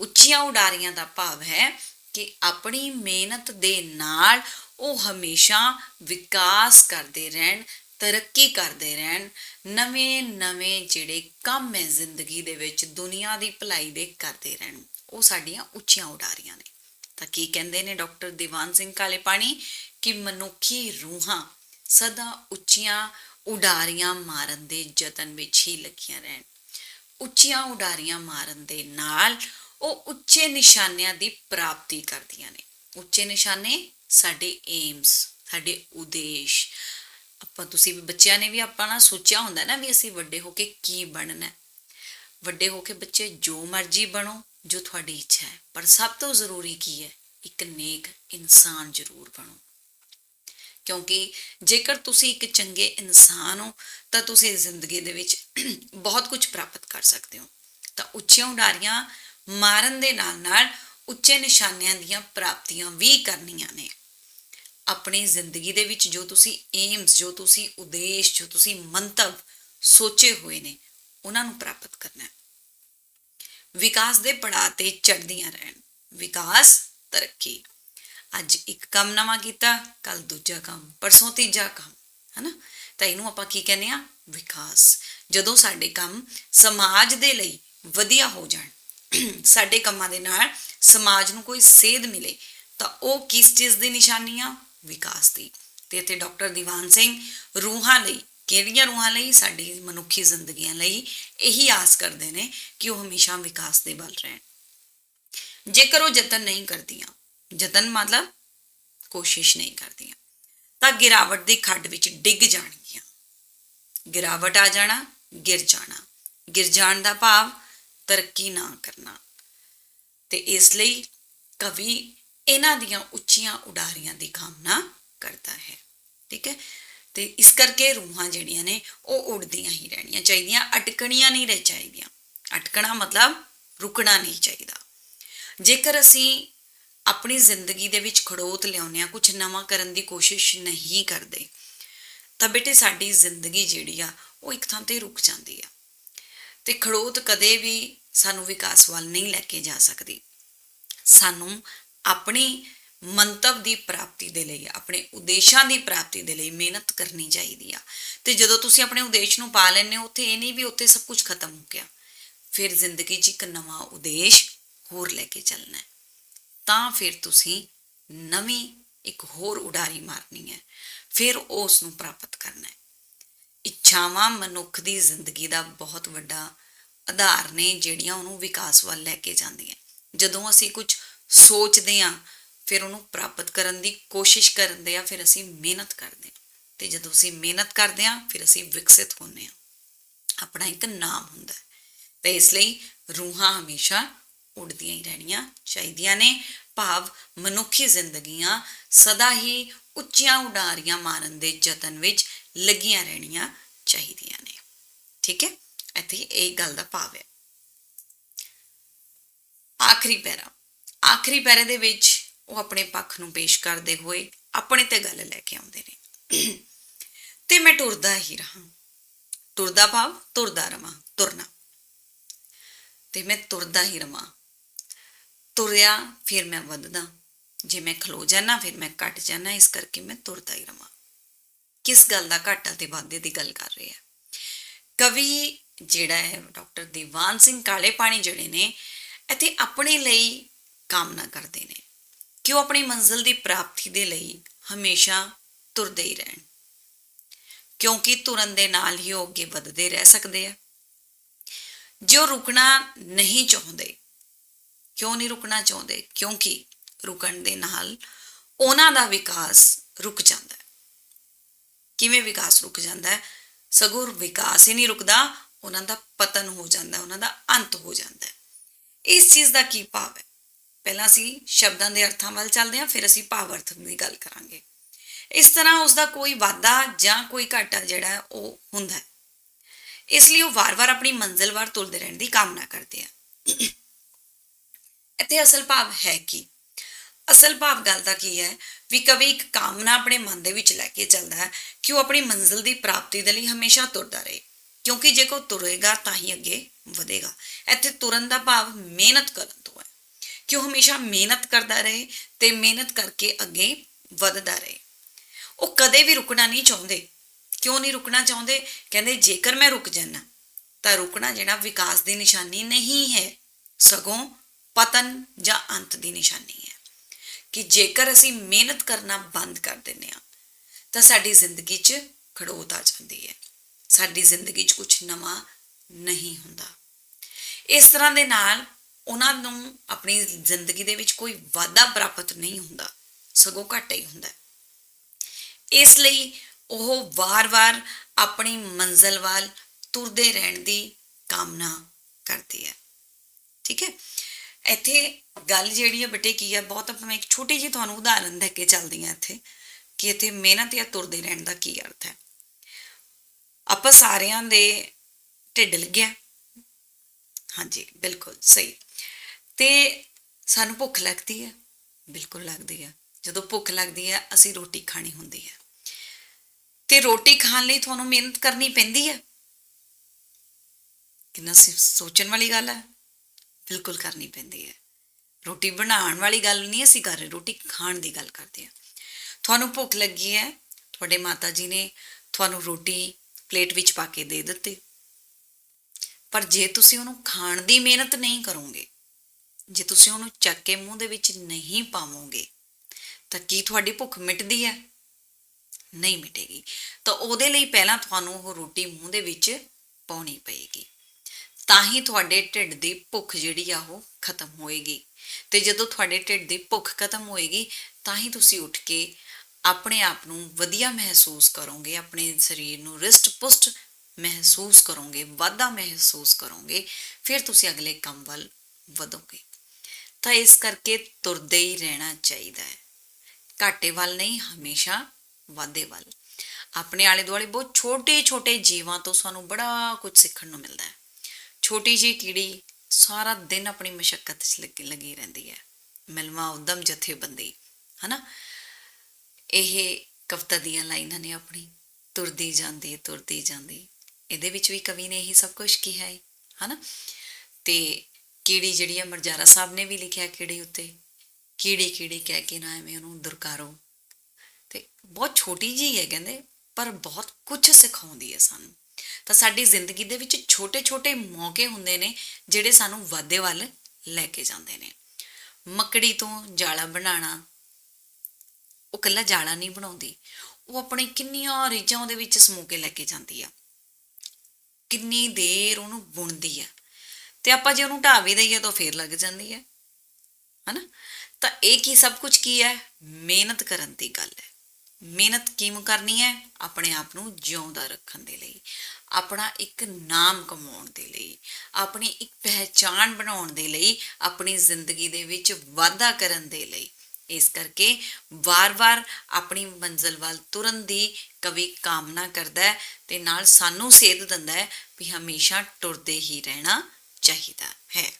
S1: ਉੱਚੀਆਂ ਉਡਾਰੀਆਂ ਦਾ ਭਾਵ ਹੈ ਕਿ ਆਪਣੀ ਮਿਹਨਤ ਦੇ ਨਾਲ ਉਹ ਹਮੇਸ਼ਾ ਵਿਕਾਸ ਕਰਦੇ ਰਹਿਣ, ਤਰੱਕੀ ਕਰਦੇ ਰਹਿਣ। ਨਵੇਂ ਨਵੇਂ ਜਿਹੜੇ ਕੰਮ ਹੈ ਜ਼ਿੰਦਗੀ ਦੇ ਵਿੱਚ, ਦੁਨੀਆ ਦੀ ਭਲਾਈ ਦੇ ਕਰਦੇ ਰਹਿਣ। ਉਹ ਸਾਡੀਆਂ ਉੱਚੀਆਂ ਉਡਾਰੀਆਂ ਨੇ। ਤਾਂ ਕੀ ਕਹਿੰਦੇ ਨੇ ਡਾਕਟਰ ਦੀਵਾਨ ਸਿੰਘ ਕਾਲੇ ਪਾਣੀ ਕਿ ਮਨੁੱਖੀ ਰੂਹਾਂ ਸਦਾ ਉੱਚੀਆਂ ਉਡਾਰੀਆਂ ਮਾਰਨ ਦੇ ਯਤਨ ਵਿੱਚ ਹੀ ਲੱਗੀਆਂ ਰਹਿਣ। ਉੱਚੀਆਂ ਉਡਾਰੀਆਂ ਮਾਰਨ ਦੇ ਨਾਲ ਉਹ ਉੱਚੇ ਨਿਸ਼ਾਨਿਆਂ ਦੀ ਪ੍ਰਾਪਤੀ ਕਰਦੀਆਂ ਨੇ। ਉੱਚੇ ਨਿਸ਼ਾਨੇ ਸਾਡੇ ਏਮਸ ਸਾਡੇ ਉਦੇਸ਼। ਆਪਾਂ ਤੁਸੀਂ ਵੀ ਬੱਚਿਆਂ ਨੇ ਵੀ ਆਪਾਂ ਨਾ ਸੋਚਿਆ ਹੁੰਦਾ ਨਾ ਵੀ ਅਸੀਂ ਵੱਡੇ ਹੋ ਕੇ ਕੀ ਬਣਨਾ ਵੱਡੇ ਹੋ ਕੇ ਬੱਚੇ ਜੋ ਮਰਜ਼ੀ ਬਣੋ ਜੋ ਤੁਹਾਡੀ ਇੱਛਾ ਹੈ। ਪਰ ਸਭ ਤੋਂ ਜ਼ਰੂਰੀ ਕੀ ਹੈ? ਇੱਕ ਨੇਕ ਇਨਸਾਨ ਜ਼ਰੂਰ ਬਣੋ। ਕਿਉਂਕਿ ਜੇਕਰ ਤੁਸੀਂ ਇੱਕ ਚੰਗੇ ਇਨਸਾਨ ਹੋ, ਤਾਂ ਤੁਸੀਂ ਜ਼ਿੰਦਗੀ ਦੇ ਵਿੱਚ ਬਹੁਤ ਕੁਝ ਪ੍ਰਾਪਤ ਕਰ ਸਕਦੇ ਹੋ। ਤਾਂ ਉੱਚੀਆਂ ਉਡਾਰੀਆਂ ਮਾਰਨ ਦੇ ਨਾਲ ਨਾਲ ਉੱਚੇ ਨਿਸ਼ਾਨਿਆਂ ਦੀਆਂ ਪ੍ਰਾਪਤੀਆਂ ਵੀ ਕਰਨੀਆਂ ਨੇ। ਆਪਣੀ ਜ਼ਿੰਦਗੀ ਦੇ ਵਿੱਚ ਜੋ ਤੁਸੀਂ ਏਮਸ ਜੋ ਤੁਸੀਂ ਉਦੇਸ਼, ਜੋ ਤੁਸੀਂ ਮੰਤਵ ਸੋਚੇ ਹੋਏ ਨੇ, ਉਹਨਾਂ ਨੂੰ ਪ੍ਰਾਪਤ ਕਰਨਾ ਹੈ। ਵਿਕਾਸ ਦੇ ਪੜਾਅ ਤੇ ਚੜਦੀਆਂ ਰਹਿਣ। ਵਿਕਾਸ, ਤਰੱਕੀ। ਅੱਜ ਇੱਕ ਕੰਮ ਨਵਾਂ ਕੀਤਾ ਕੱਲ ਦੂਜਾ ਕੰਮ, ਪਰਸੋਂ ਤੀਜਾ ਕੰਮ, ਹਨਾ? ਤਾਂ ਇਹਨੂੰ ਆਪਾਂ ਕੀ ਕਹਿੰਦੇ ਆ ਵਿਕਾਸ। ਜਦੋਂ ਸਾਡੇ ਕੰਮ ਸਮਾਜ ਦੇ ਲਈ ਵਧੀਆ ਹੋ ਜਾਣ, ਸਾਡੇ ਕੰਮਾਂ ਦੇ ਨਾਲ ਸਮਾਜ ਨੂੰ ਕੋਈ ਸੇਧ ਮਿਲੇ, ਤਾਂ ਉਹ ਕਿਸ ਚੀਜ਼ ਦੀ ਨਿਸ਼ਾਨੀ ਆ? ਵਿਕਾਸ ਦੀ। ਤੇ ਇੱਥੇ ਡਾਕਟਰ ਦੀਵਾਨ ਸਿੰਘ ਰੂਹਾਂ ਲਈ ਕਿਹੜੀਆਂ ਰੂਹਾਂ ਲਈ? ਸਾਡੀ ਮਨੁੱਖੀ ਜ਼ਿੰਦਗੀਆਂ ਲਈ ਇਹੀ ਆਸ ਕਰਦੇ ਨੇ ਕਿ ਉਹ ਹਮੇਸ਼ਾ ਵਿਕਾਸ ਦੇ ਵੱਲ ਰਹਿਣ। ਜੇਕਰ ਉਹ ਯਤਨ ਨਹੀਂ ਕਰਦੀਆਂ, ਯਤਨ ਮਤਲਬ ਕੋਸ਼ਿਸ਼ ਨਹੀਂ ਕਰਦੀਆਂ, ਤਾਂ ਗਿਰਾਵਟ ਦੀ ਖੱਡ ਵਿੱਚ ਡਿੱਗ ਜਾਣਗੀਆਂ। ਗਿਰਾਵਟ ਆ ਜਾਣਾ, ਗਿਰ ਜਾਣਾ। ਗਿਰ ਜਾਣ ਦਾ ਭਾਵ ਤਰੱਕੀ ਨਾ ਕਰਨਾ। ਤੇ ਇਸ ਲਈ ਕਵੀ ਇਹਨਾਂ ਦੀਆਂ ਉੱਚੀਆਂ ਉਡਾਰੀਆਂ ਦੀ ਕਾਮਨਾ ਕਰਦਾ ਹੈ। ਠੀਕ ਹੈ? ਤੇ ਇਸ ਕਰਕੇ ਰੂਹਾਂ ਜਿਹੜੀਆਂ ਨੇ ਉਹ ਉੜਦੀਆਂ ਹੀ ਰਹਿਣੀਆਂ ਚਾਹੀਦੀਆਂ, ਅਟਕਣੀਆਂ ਨਹੀਂ ਰਹਿ ਚਾਹੀਦੀਆਂ। ਅਟਕਣਾ ਮਤਲਬ ਰੁਕਣਾ ਨਹੀਂ ਚਾਹੀਦਾ। ਜੇਕਰ ਅਸੀਂ ਆਪਣੀ ਜ਼ਿੰਦਗੀ ਦੇ ਵਿੱਚ ਖੜੋਤ ਲਿਆਉਂਦੇ ਆ ਕੁਝ ਨਵਾਂ ਕਰਨ ਦੀ ਕੋਸ਼ਿਸ਼ ਨਹੀਂ ਕਰਦੇ, ਤਾਂ ਬੇਟੇ ਸਾਡੀ ਜ਼ਿੰਦਗੀ ਜਿਹੜੀ ਆ, ਉਹ ਇੱਕ ਥਾਂ ਤੇ ਰੁਕ ਜਾਂਦੀ ਆ। ਤੇ ਖੜੋਤ ਕਦੇ ਵੀ ਸਾਨੂੰ ਵਿਕਾਸ ਵੱਲ ਨਹੀਂ ਲੈ ਕੇ ਜਾ ਸਕਦੀ। ਸਾਨੂੰ ਆਪਣੀ ਮੰਤਵ ਦੀ ਪ੍ਰਾਪਤੀ ਦੇ ਲਈ, ਆਪਣੇ ਉਦੇਸ਼ਾਂ ਦੀ ਪ੍ਰਾਪਤੀ ਦੇ ਲਈ ਮਿਹਨਤ ਕਰਨੀ ਚਾਹੀਦੀ ਆ। ਤੇ ਜਦੋਂ ਤੁਸੀਂ ਆਪਣੇ ਉਦੇਸ਼ ਨੂੰ ਪਾ ਲੈਂਦੇ ਹੋ, ਉੱਥੇ ਇਹ ਨਹੀਂ ਵੀ ਉੱਥੇ ਸਭ ਕੁਝ ਖਤਮ ਹੋ ਗਿਆ। ਫਿਰ ਜ਼ਿੰਦਗੀ 'ਚ ਇੱਕ ਨਵਾਂ ਉਦੇਸ਼ ਹੋਰ ਲੈ ਕੇ ਚੱਲਣਾ ਹੈ। ਤਾਂ ਫਿਰ ਤੁਸੀਂ ਨਵੀਂ ਇੱਕ ਹੋਰ ਉਡਾਰੀ ਮਾਰਨੀ ਹੈ। ਫਿਰ ਉਸ ਨੂੰ ਪ੍ਰਾਪਤ ਕਰਨਾ ਹੈ। ਇੱਛਾਵਾਂ ਮਨੁੱਖ ਦੀ ਜ਼ਿੰਦਗੀ ਦਾ ਬਹੁਤ ਵੱਡਾ ਆਧਾਰ ਨੇ, ਜਿਹੜੀਆਂ ਉਹਨੂੰ ਵਿਕਾਸ ਵੱਲ ਲੈ ਕੇ ਜਾਂਦੀਆਂ। ਜਦੋਂ ਅਸੀਂ ਕੁਝ ਸੋਚਦੇ ਹਾਂ ਫਿਰ ਉਹਨੂੰ ਪ੍ਰਾਪਤ ਕਰਨ ਦੀ ਕੋਸ਼ਿਸ਼ ਕਰਦੇ ਆ, ਫਿਰ ਅਸੀਂ ਮਿਹਨਤ ਕਰਦੇ ਹਾਂ ਤੇ ਜਦੋਂ ਅਸੀਂ ਮਿਹਨਤ ਕਰਦੇ ਹਾਂ ਫਿਰ ਅਸੀਂ ਵਿਕਸਿਤ ਹੁੰਦੇ ਹਾਂ ਆਪਣਾ ਇੱਕ ਨਾਮ ਹੁੰਦਾ ਹੈ। ਤੇ ਇਸ ਲਈ ਰੂਹਾਂ ਹਮੇਸ਼ਾ ਉੱਡਦੀਆਂ ਹੀ ਰਹਿਣੀਆਂ ਚਾਹੀਦੀਆਂ ਨੇ। ਭਾਵ ਮਨੁੱਖੀ ਜ਼ਿੰਦਗੀਆਂ ਸਦਾ ਹੀ ਉੱਚੀਆਂ ਉਡਾਰੀਆਂ ਮਾਰਨ ਦੇ ਯਤਨ ਵਿੱਚ ਲੱਗੀਆਂ ਰਹਿਣੀਆਂ ਚਾਹੀਦੀਆਂ ਨੇ। ਠੀਕ ਹੈ? ਇੱਥੇ ਇਹ ਗੱਲ ਦਾ ਭਾਵ ਹੈ। ਆਖਰੀ ਪੈਰਾ। ਆਖਰੀ ਪੈਰੇ ਦੇ ਵਿੱਚ ਉਹ ਆਪਣੇ ਪੱਖ ਨੂੰ ਪੇਸ਼ ਕਰਦੇ ਹੋਏ ਆਪਣੇ ਤੇ ਗੱਲ ਲੈ ਕੇ ਆਉਂਦੇ ਨੇ। ਤੇ ਮੈਂ ਟੁਰਦਾ ਹੀ ਰਹਾ। ਤੁਰਦਾ ਭਾਵ ਤੁਰਦਾ ਰਵਾਂ, ਤੁਰਨਾ। ਤੇ ਮੈਂ ਤੁਰਦਾ ਹੀ ਰਵਾਂ। ਤੁਰਿਆ ਫਿਰ ਮੈਂ ਵੱਧਦਾ। ਜੇ ਮੈਂ ਖਲੋ ਜਾਣਾ ਫਿਰ ਮੈਂ ਘਟ ਜਾਣਾ ਇਸ ਕਰਕੇ ਮੈਂ ਤੁਰਦਾ ਹੀ ਰਵਾਂ। ਕਿਸ ਗੱਲ ਦਾ ਘਾਟਾ ਤੇ ਵਾਧੇ ਦੀ ਗੱਲ ਕਰ ਰਹੇ ਆ? ਕਵੀ ਜਿਹੜਾ ਹੈ, ਡਾਕਟਰ ਦੀਵਾਨ ਸਿੰਘ ਕਾਲੇ ਪਾਣੀ ਜਿਹੜੇ ਨੇ, ਇੱਥੇ ਆਪਣੇ ਲਈ ਕਾਮਨਾ ਕਰਦੇ ਨੇ। ਕਿ ਉਹ ਆਪਣੀ ਮੰਜ਼ਿਲ ਦੀ ਪ੍ਰਾਪਤੀ ਦੇ ਲਈ ਹਮੇਸ਼ਾ ਤੁਰਦੇ ਹੀ ਰਹਿਣ। ਕਿਉਂਕਿ ਤੁਰਨ ਦੇ ਨਾਲ ਹੀ ਉਹ ਅੱਗੇ ਵਧਦੇ ਰਹਿ ਸਕਦੇ ਆ। ਜੋ ਰੁਕਣਾ ਨਹੀਂ ਚਾਹੁੰਦੇ, ਕਿਉਂ ਨਹੀਂ ਰੁਕਣਾ ਚਾਹੁੰਦੇ? ਕਿਉਂਕਿ ਰੁਕਣ ਦੇ ਨਾਲ ਉਹਨਾਂ ਦਾ ਵਿਕਾਸ ਰੁਕ ਜਾਂਦਾ। ਹੈ ਕਿਵੇਂ ਵਿਕਾਸ ਰੁਕ ਜਾਂਦਾ? ਹੈ ਸਗੋਂ ਵਿਕਾਸ ਹੀ ਨਹੀਂ ਰੁਕਦਾ, ਉਹਨਾਂ ਦਾ ਪਤਨ ਹੋ ਜਾਂਦਾ, ਉਹਨਾਂ ਦਾ ਅੰਤ ਹੋ ਜਾਂਦਾ। ਇਸ ਚੀਜ਼ ਦਾ ਕੀ ਭਾਵ ਹੈ? ਪਹਿਲਾਂ ਅਸੀਂ ਸ਼ਬਦਾਂ ਦੇ ਅਰਥਾਂ ਵੱਲ ਚੱਲਦੇ ਹਾਂ, ਫਿਰ ਅਸੀਂ ਭਾਵ ਅਰਥ ਦੀ ਗੱਲ ਕਰਾਂਗੇ। ਇਸ ਤਰ੍ਹਾਂ ਉਸ ਦਾ ਕੋਈ ਵਾਧਾ ਜਾਂ ਕੋਈ ਘਾਟਾ ਜਿਹੜਾ ਉਹ ਹੁੰਦਾ ਹੈ। ਇਸ ਲਈ ਉਹ ਵਾਰ-ਵਾਰ ਆਪਣੀ ਮੰਜ਼ਿਲ ਵੱਲ ਤੁਰਦੇ ਰਹਿਣ ਦੀ ਕਾਮਨਾ ਕਰਦੇ ਆ। ਇੱਥੇ ਅਸਲ ਭਾਵ ਹੈ ਕੀ? ਅਸਲ ਭਾਵ ਗੱਲ ਦਾ ਕੀ ਹੈ? ਵੀ ਕਵੀ ਇੱਕ ਕਾਮਨਾ ਆਪਣੇ ਮਨ ਦੇ ਵਿੱਚ ਲੈ ਕੇ ਚੱਲਦਾ ਹੈ ਕਿ ਉਹ ਆਪਣੀ ਮੰਜ਼ਿਲ ਦੀ ਪ੍ਰਾਪਤੀ ਦੇ ਲਈ ਹਮੇਸ਼ਾ ਤੁਰਦਾ ਰਹੇ। ਕਿਉਂਕਿ ਜੇ ਕੋ ਤੁਰੇਗਾ ਤਾਂ ਹੀ ਅੱਗੇ ਵਧੇਗਾ। ਇੱਥੇ ਤੁਰਨ ਦਾ ਭਾਵ ਮਿਹਨਤ ਕਰਨ ਤੋਂ ਹੈ। ਕਿ ਉਹ ਹਮੇਸ਼ਾ ਮਿਹਨਤ ਕਰਦਾ ਰਹੇ ਤੇ ਮਿਹਨਤ ਕਰਕੇ ਅੱਗੇ ਵਧਦਾ ਰਹੇ। ਉਹ ਕਦੇ ਵੀ ਰੁਕਣਾ ਨਹੀਂ ਚਾਹੁੰਦੇ। ਕਿਉਂ ਨਹੀਂ ਰੁਕਣਾ ਚਾਹੁੰਦੇ? ਕਹਿੰਦੇ, ਜੇਕਰ ਮੈਂ ਰੁਕ ਜਾਣਾ ਤਾਂ ਰੁਕਣਾ ਜਿਹੜਾ ਵਿਕਾਸ ਦੀ ਨਿਸ਼ਾਨੀ ਨਹੀਂ ਹੈ, ਸਗੋਂ ਪਤਨ ਜਾਂ ਅੰਤ ਦੀ ਨਿਸ਼ਾਨੀ ਹੈ। ਕਿ ਜੇਕਰ ਅਸੀਂ ਮਿਹਨਤ ਕਰਨਾ ਬੰਦ ਕਰ ਦਿੰਨੇ ਆ ਤਾਂ ਸਾਡੀ ਜ਼ਿੰਦਗੀ 'ਚ ਖੜੋਤ ਆ ਜਾਂਦੀ ਹੈ। ਸਾਡੀ ਜ਼ਿੰਦਗੀ 'ਚ ਕੁਝ ਨਵਾਂ ਨਹੀਂ ਹੁੰਦਾ। ਇਸ ਤਰ੍ਹਾਂ ਦੇ ਨਾਲ ਉਹਨਾਂ ਨੂੰ ਆਪਣੀ ਜ਼ਿੰਦਗੀ ਦੇ ਵਿੱਚ ਕੋਈ ਵਾਧਾ ਪ੍ਰਾਪਤ ਨਹੀਂ ਹੁੰਦਾ, ਸਗੋਂ ਘਾਟਾ ਹੀ ਹੁੰਦਾ। ਇਸ ਲਈ ਉਹ ਵਾਰ-ਵਾਰ ਆਪਣੀ ਮੰਜ਼ਲ ਵੱਲ ਤੁਰਦੇ ਰਹਿਣ ਦੀ ਕਾਮਨਾ ਕਰਦੀ ਹੈ। ਠੀਕ ਹੈ? ਇੱਥੇ ਗੱਲ ਜਿਹੜੀ ਹੈ ਬੇਟੇ ਕੀ ਹੈ? ਬਹੁਤ ਆਪਾਂ ਇੱਕ ਛੋਟੀ ਜਿਹੀ ਤੁਹਾਨੂੰ ਉਦਾਹਰਨ ਦੇ ਕੇ ਚੱਲਦੀ ਹਾਂ ਇੱਥੇ ਕਿ ਇੱਥੇ ਮਿਹਨਤ ਜਾਂ ਤੁਰਦੇ ਰਹਿਣ ਦਾ ਕੀ ਅਰਥ ਹੈ। ਆਪਾਂ ਸਾਰਿਆਂ ਦੇ ਢਿੱਡ ਲੱਗਿਆ ਹਾਂਜੀ, ਬਿਲਕੁਲ ਸਹੀ। ਤੇ ਸਾਨੂੰ ਭੁੱਖ ਲੱਗਦੀ ਹੈ। ਬਿਲਕੁਲ ਲੱਗਦੀ ਹੈ। ਜਦੋਂ ਭੁੱਖ ਲੱਗਦੀ ਹੈ, ਅਸੀਂ ਰੋਟੀ ਖਾਣੀ ਹੁੰਦੀ ਹੈ। ਤੇ ਰੋਟੀ ਖਾਣ ਲਈ ਤੁਹਾਨੂੰ ਮਿਹਨਤ ਕਰਨੀ ਪੈਂਦੀ ਹੈ। ਕਿੰਨਾ ਸੋਚਣ ਵਾਲੀ ਗੱਲ ਹੈ। ਬਿਲਕੁਲ ਕਰਨੀ ਪੈਂਦੀ ਹੈ। ਰੋਟੀ ਬਣਾਉਣ ਵਾਲੀ ਗੱਲ ਨਹੀਂ ਅਸੀਂ ਕਰ ਰਹੇ, ਰੋਟੀ ਖਾਣ ਦੀ ਗੱਲ ਕਰਦੇ ਹਾਂ। ਤੁਹਾਨੂੰ ਭੁੱਖ ਲੱਗੀ ਹੈ, ਤੁਹਾਡੇ ਮਾਤਾ ਜੀ ਨੇ ਤੁਹਾਨੂੰ ਰੋਟੀ ਪਲੇਟ ਵਿੱਚ ਪਾ ਕੇ ਦੇ ਦਿੱਤੀ। ਪਰ ਜੇ ਤੁਸੀਂ ਉਹਨੂੰ ਖਾਣ ਦੀ ਮਿਹਨਤ ਨਹੀਂ ਕਰੋਗੇ ਜੇ ਤੁਸੀਂ ਉਹਨੂੰ ਚੱਕ ਕੇ ਮੂੰਹ ਦੇ ਵਿੱਚ ਨਹੀਂ ਪਾਵੋਗੇ, ਤਾਂ ਕੀ ਤੁਹਾਡੀ ਭੁੱਖ ਮਿਟਦੀ ਹੈ? ਨਹੀਂ ਮਿਟੇਗੀ। ਤਾਂ ਉਹਦੇ ਲਈ ਪਹਿਲਾਂ ਤੁਹਾਨੂੰ ਉਹ ਰੋਟੀ ਮੂੰਹ ਦੇ ਵਿੱਚ ਪਾਉਣੀ ਪਏਗੀ। ਤਾਂ ਹੀ ਤੁਹਾਡੇ ਢਿੱਡ ਦੀ ਭੁੱਖ ਜਿਹੜੀ ਆ ਉਹ ਖਤਮ ਹੋਏਗੀ। ਤੇ ਜਦੋਂ ਤੁਹਾਡੇ ਢਿੱਡ ਦੀ ਭੁੱਖ ਖਤਮ ਹੋਏਗੀ, ਤਾਂ ਹੀ ਤੁਸੀਂ ਉੱਠ ਕੇ ਆਪਣੇ ਆਪ ਨੂੰ ਵਧੀਆ ਮਹਿਸੂਸ ਕਰੋਗੇ, ਆਪਣੇ ਸਰੀਰ ਨੂੰ ਰਿਸਟ ਪੁਸ਼ਟ ਮਹਿਸੂਸ ਕਰੋਗੇ, ਵਾਧਾ ਮਹਿਸੂਸ ਕਰੋਗੇ, ਫਿਰ ਤੁਸੀਂ ਅਗਲੇ ਕੰਮ ਵੱਲ ਵਧੋਗੇ। ਤਾਂ ਇਸ ਕਰਕੇ ਤੁਰਦੇ ਹੀ ਰਹਿਣਾ ਚਾਹੀਦਾ ਹੈ। ਘਾਟੇ ਵੱਲ ਨਹੀਂ, ਹਮੇਸ਼ਾ ਵਾਧੇ ਵੱਲ। ਆਪਣੇ ਆਲੇ ਦੁਆਲੇ ਬਹੁਤ ਛੋਟੇ ਛੋਟੇ ਜੀਵਾਂ ਤੋਂ ਸਾਨੂੰ ਬੜਾ ਕੁਝ ਸਿੱਖਣ ਨੂੰ ਮਿਲਦਾ ਹੈ। ਛੋਟੀ ਜੀ ਕੀੜੀ ਸਾਰਾ ਦਿਨ ਆਪਣੀ ਮਸ਼ੱਕਤ 'ਚ ਲੱਗੀ ਲੱਗੀ ਰਹਿੰਦੀ ਹੈ। ਮਿਲਵਾ ਉਦਮ ਜਥੇਬੰਦੀ, ਹਨਾ? ਇਹ ਕਵਿਤਾ ਦੀਆਂ ਲਾਈਨਾਂ ਨੇ ਆਪਣੀ। ਤੁਰਦੀ ਜਾਂਦੀ ਤੁਰਦੀ ਜਾਂਦੀ। ਇਹਦੇ ਵਿੱਚ ਵੀ ਕਵੀ ਨੇ ਇਹੀ ਸਭ ਕੁਝ ਕਿਹਾ ਹੈ, ਹਨਾ? ਤੇ ਕੀੜੀ ਜਿਹੜੀ ਹੈ ਮਰਜਾਰਾ ਸਾਹਿਬ ਨੇ ਵੀ ਲਿਖਿਆ ਕੀੜੀ ਉੱਤੇ? ਕੀੜੀ ਕੀੜੀ ਕਹਿ ਕੇ ਨਾ ਐਵੇਂ ਉਹਨੂੰ ਦੁਰਕਾਰੋ ਤੇ ਬਹੁਤ ਛੋਟੀ ਜੀ ਹੈ ਕਹਿੰਦੇ, ਪਰ ਬਹੁਤ ਕੁਝ ਸਿਖਾਉਂਦੀ ਹੈ ਸਾਨੂੰ। ਤਾਂ ਸਾਡੀ ਜ਼ਿੰਦਗੀ ਦੇ ਵਿੱਚ ਛੋਟੇ-ਛੋਟੇ ਮੌਕੇ ਹੁੰਦੇ ਨੇ, ਜਿਹੜੇ ਸਾਨੂੰ ਵਾਧੇ ਵੱਲ ਲੈ ਕੇ ਜਾਂਦੇ ਨੇ। ਮੱਕੜੀ ਤੋਂ ਜਾਲਾ ਬਣਾਉਣਾ, ਉਹ ਕੱਲਾ ਜਾਲਾ ਨਹੀਂ ਬਣਾਉਂਦੀ। ਉਹ ਆਪਣੇ ਕਿੰਨੀਆਂ ਰੀਝਾਂ ਉਹਦੇ ਵਿੱਚ ਸਮੋ ਕੇ ਲੈ ਕੇ ਜਾਂਦੀ ਆ। ਕਿੰਨੀ ਦੇਰ ਉਹਨੂੰ ਬੁਣਦੀ ਆ। ਤੇ ਆਪਾਂ ਜੇ ਉਹਨੂੰ ਢਾਹ ਵੀ ਦਈਏ ਤਾਂ ਉਹ ਫੇਰ ਲੱਗ ਜਾਂਦੀ ਹੈ। ਹਨਾ? ਤਾਂ ਇਹ ਕੀ ਸਭ ਕੁਝ ਕੀ ਹੈ? ਮਿਹਨਤ ਕਰਨ ਦੀ ਗੱਲ ਹੈ। ਮਿਹਨਤ ਕਿਵੇਂ ਕਰਨੀ ਹੈ? ਆਪਣੇ ਆਪ ਨੂੰ ਜਿਉਂਦਾ ਰੱਖਣ ਦੇ ਲਈ, ਆਪਣਾ ਇੱਕ ਨਾਮ ਕਮਾਉਣ ਦੇ ਲਈ, ਆਪਣੀ ਇੱਕ ਪਹਿਚਾਣ ਬਣਾਉਣ ਦੇ ਲਈ, ਆਪਣੀ ਜ਼ਿੰਦਗੀ ਦੇ ਵਿੱਚ ਵਾਧਾ ਕਰਨ ਦੇ ਲਈ। ਇਸ ਕਰਕੇ ਵਾਰ-ਵਾਰ ਆਪਣੀ ਮੰਜ਼ਲ ਵੱਲ ਤੁਰਨ ਦੀ ਕਵੀ ਕਾਮਨਾ ਕਰਦਾ ਹੈ ਤੇ ਨਾਲ ਸਾਨੂੰ ਸੇਧ ਦਿੰਦਾ ਹੈ ਵੀ ਹਮੇਸ਼ਾ ਟੁਰਦੇ ਹੀ ਰਹਿਣਾ ਚਾਹੀਦਾ ਹੈ।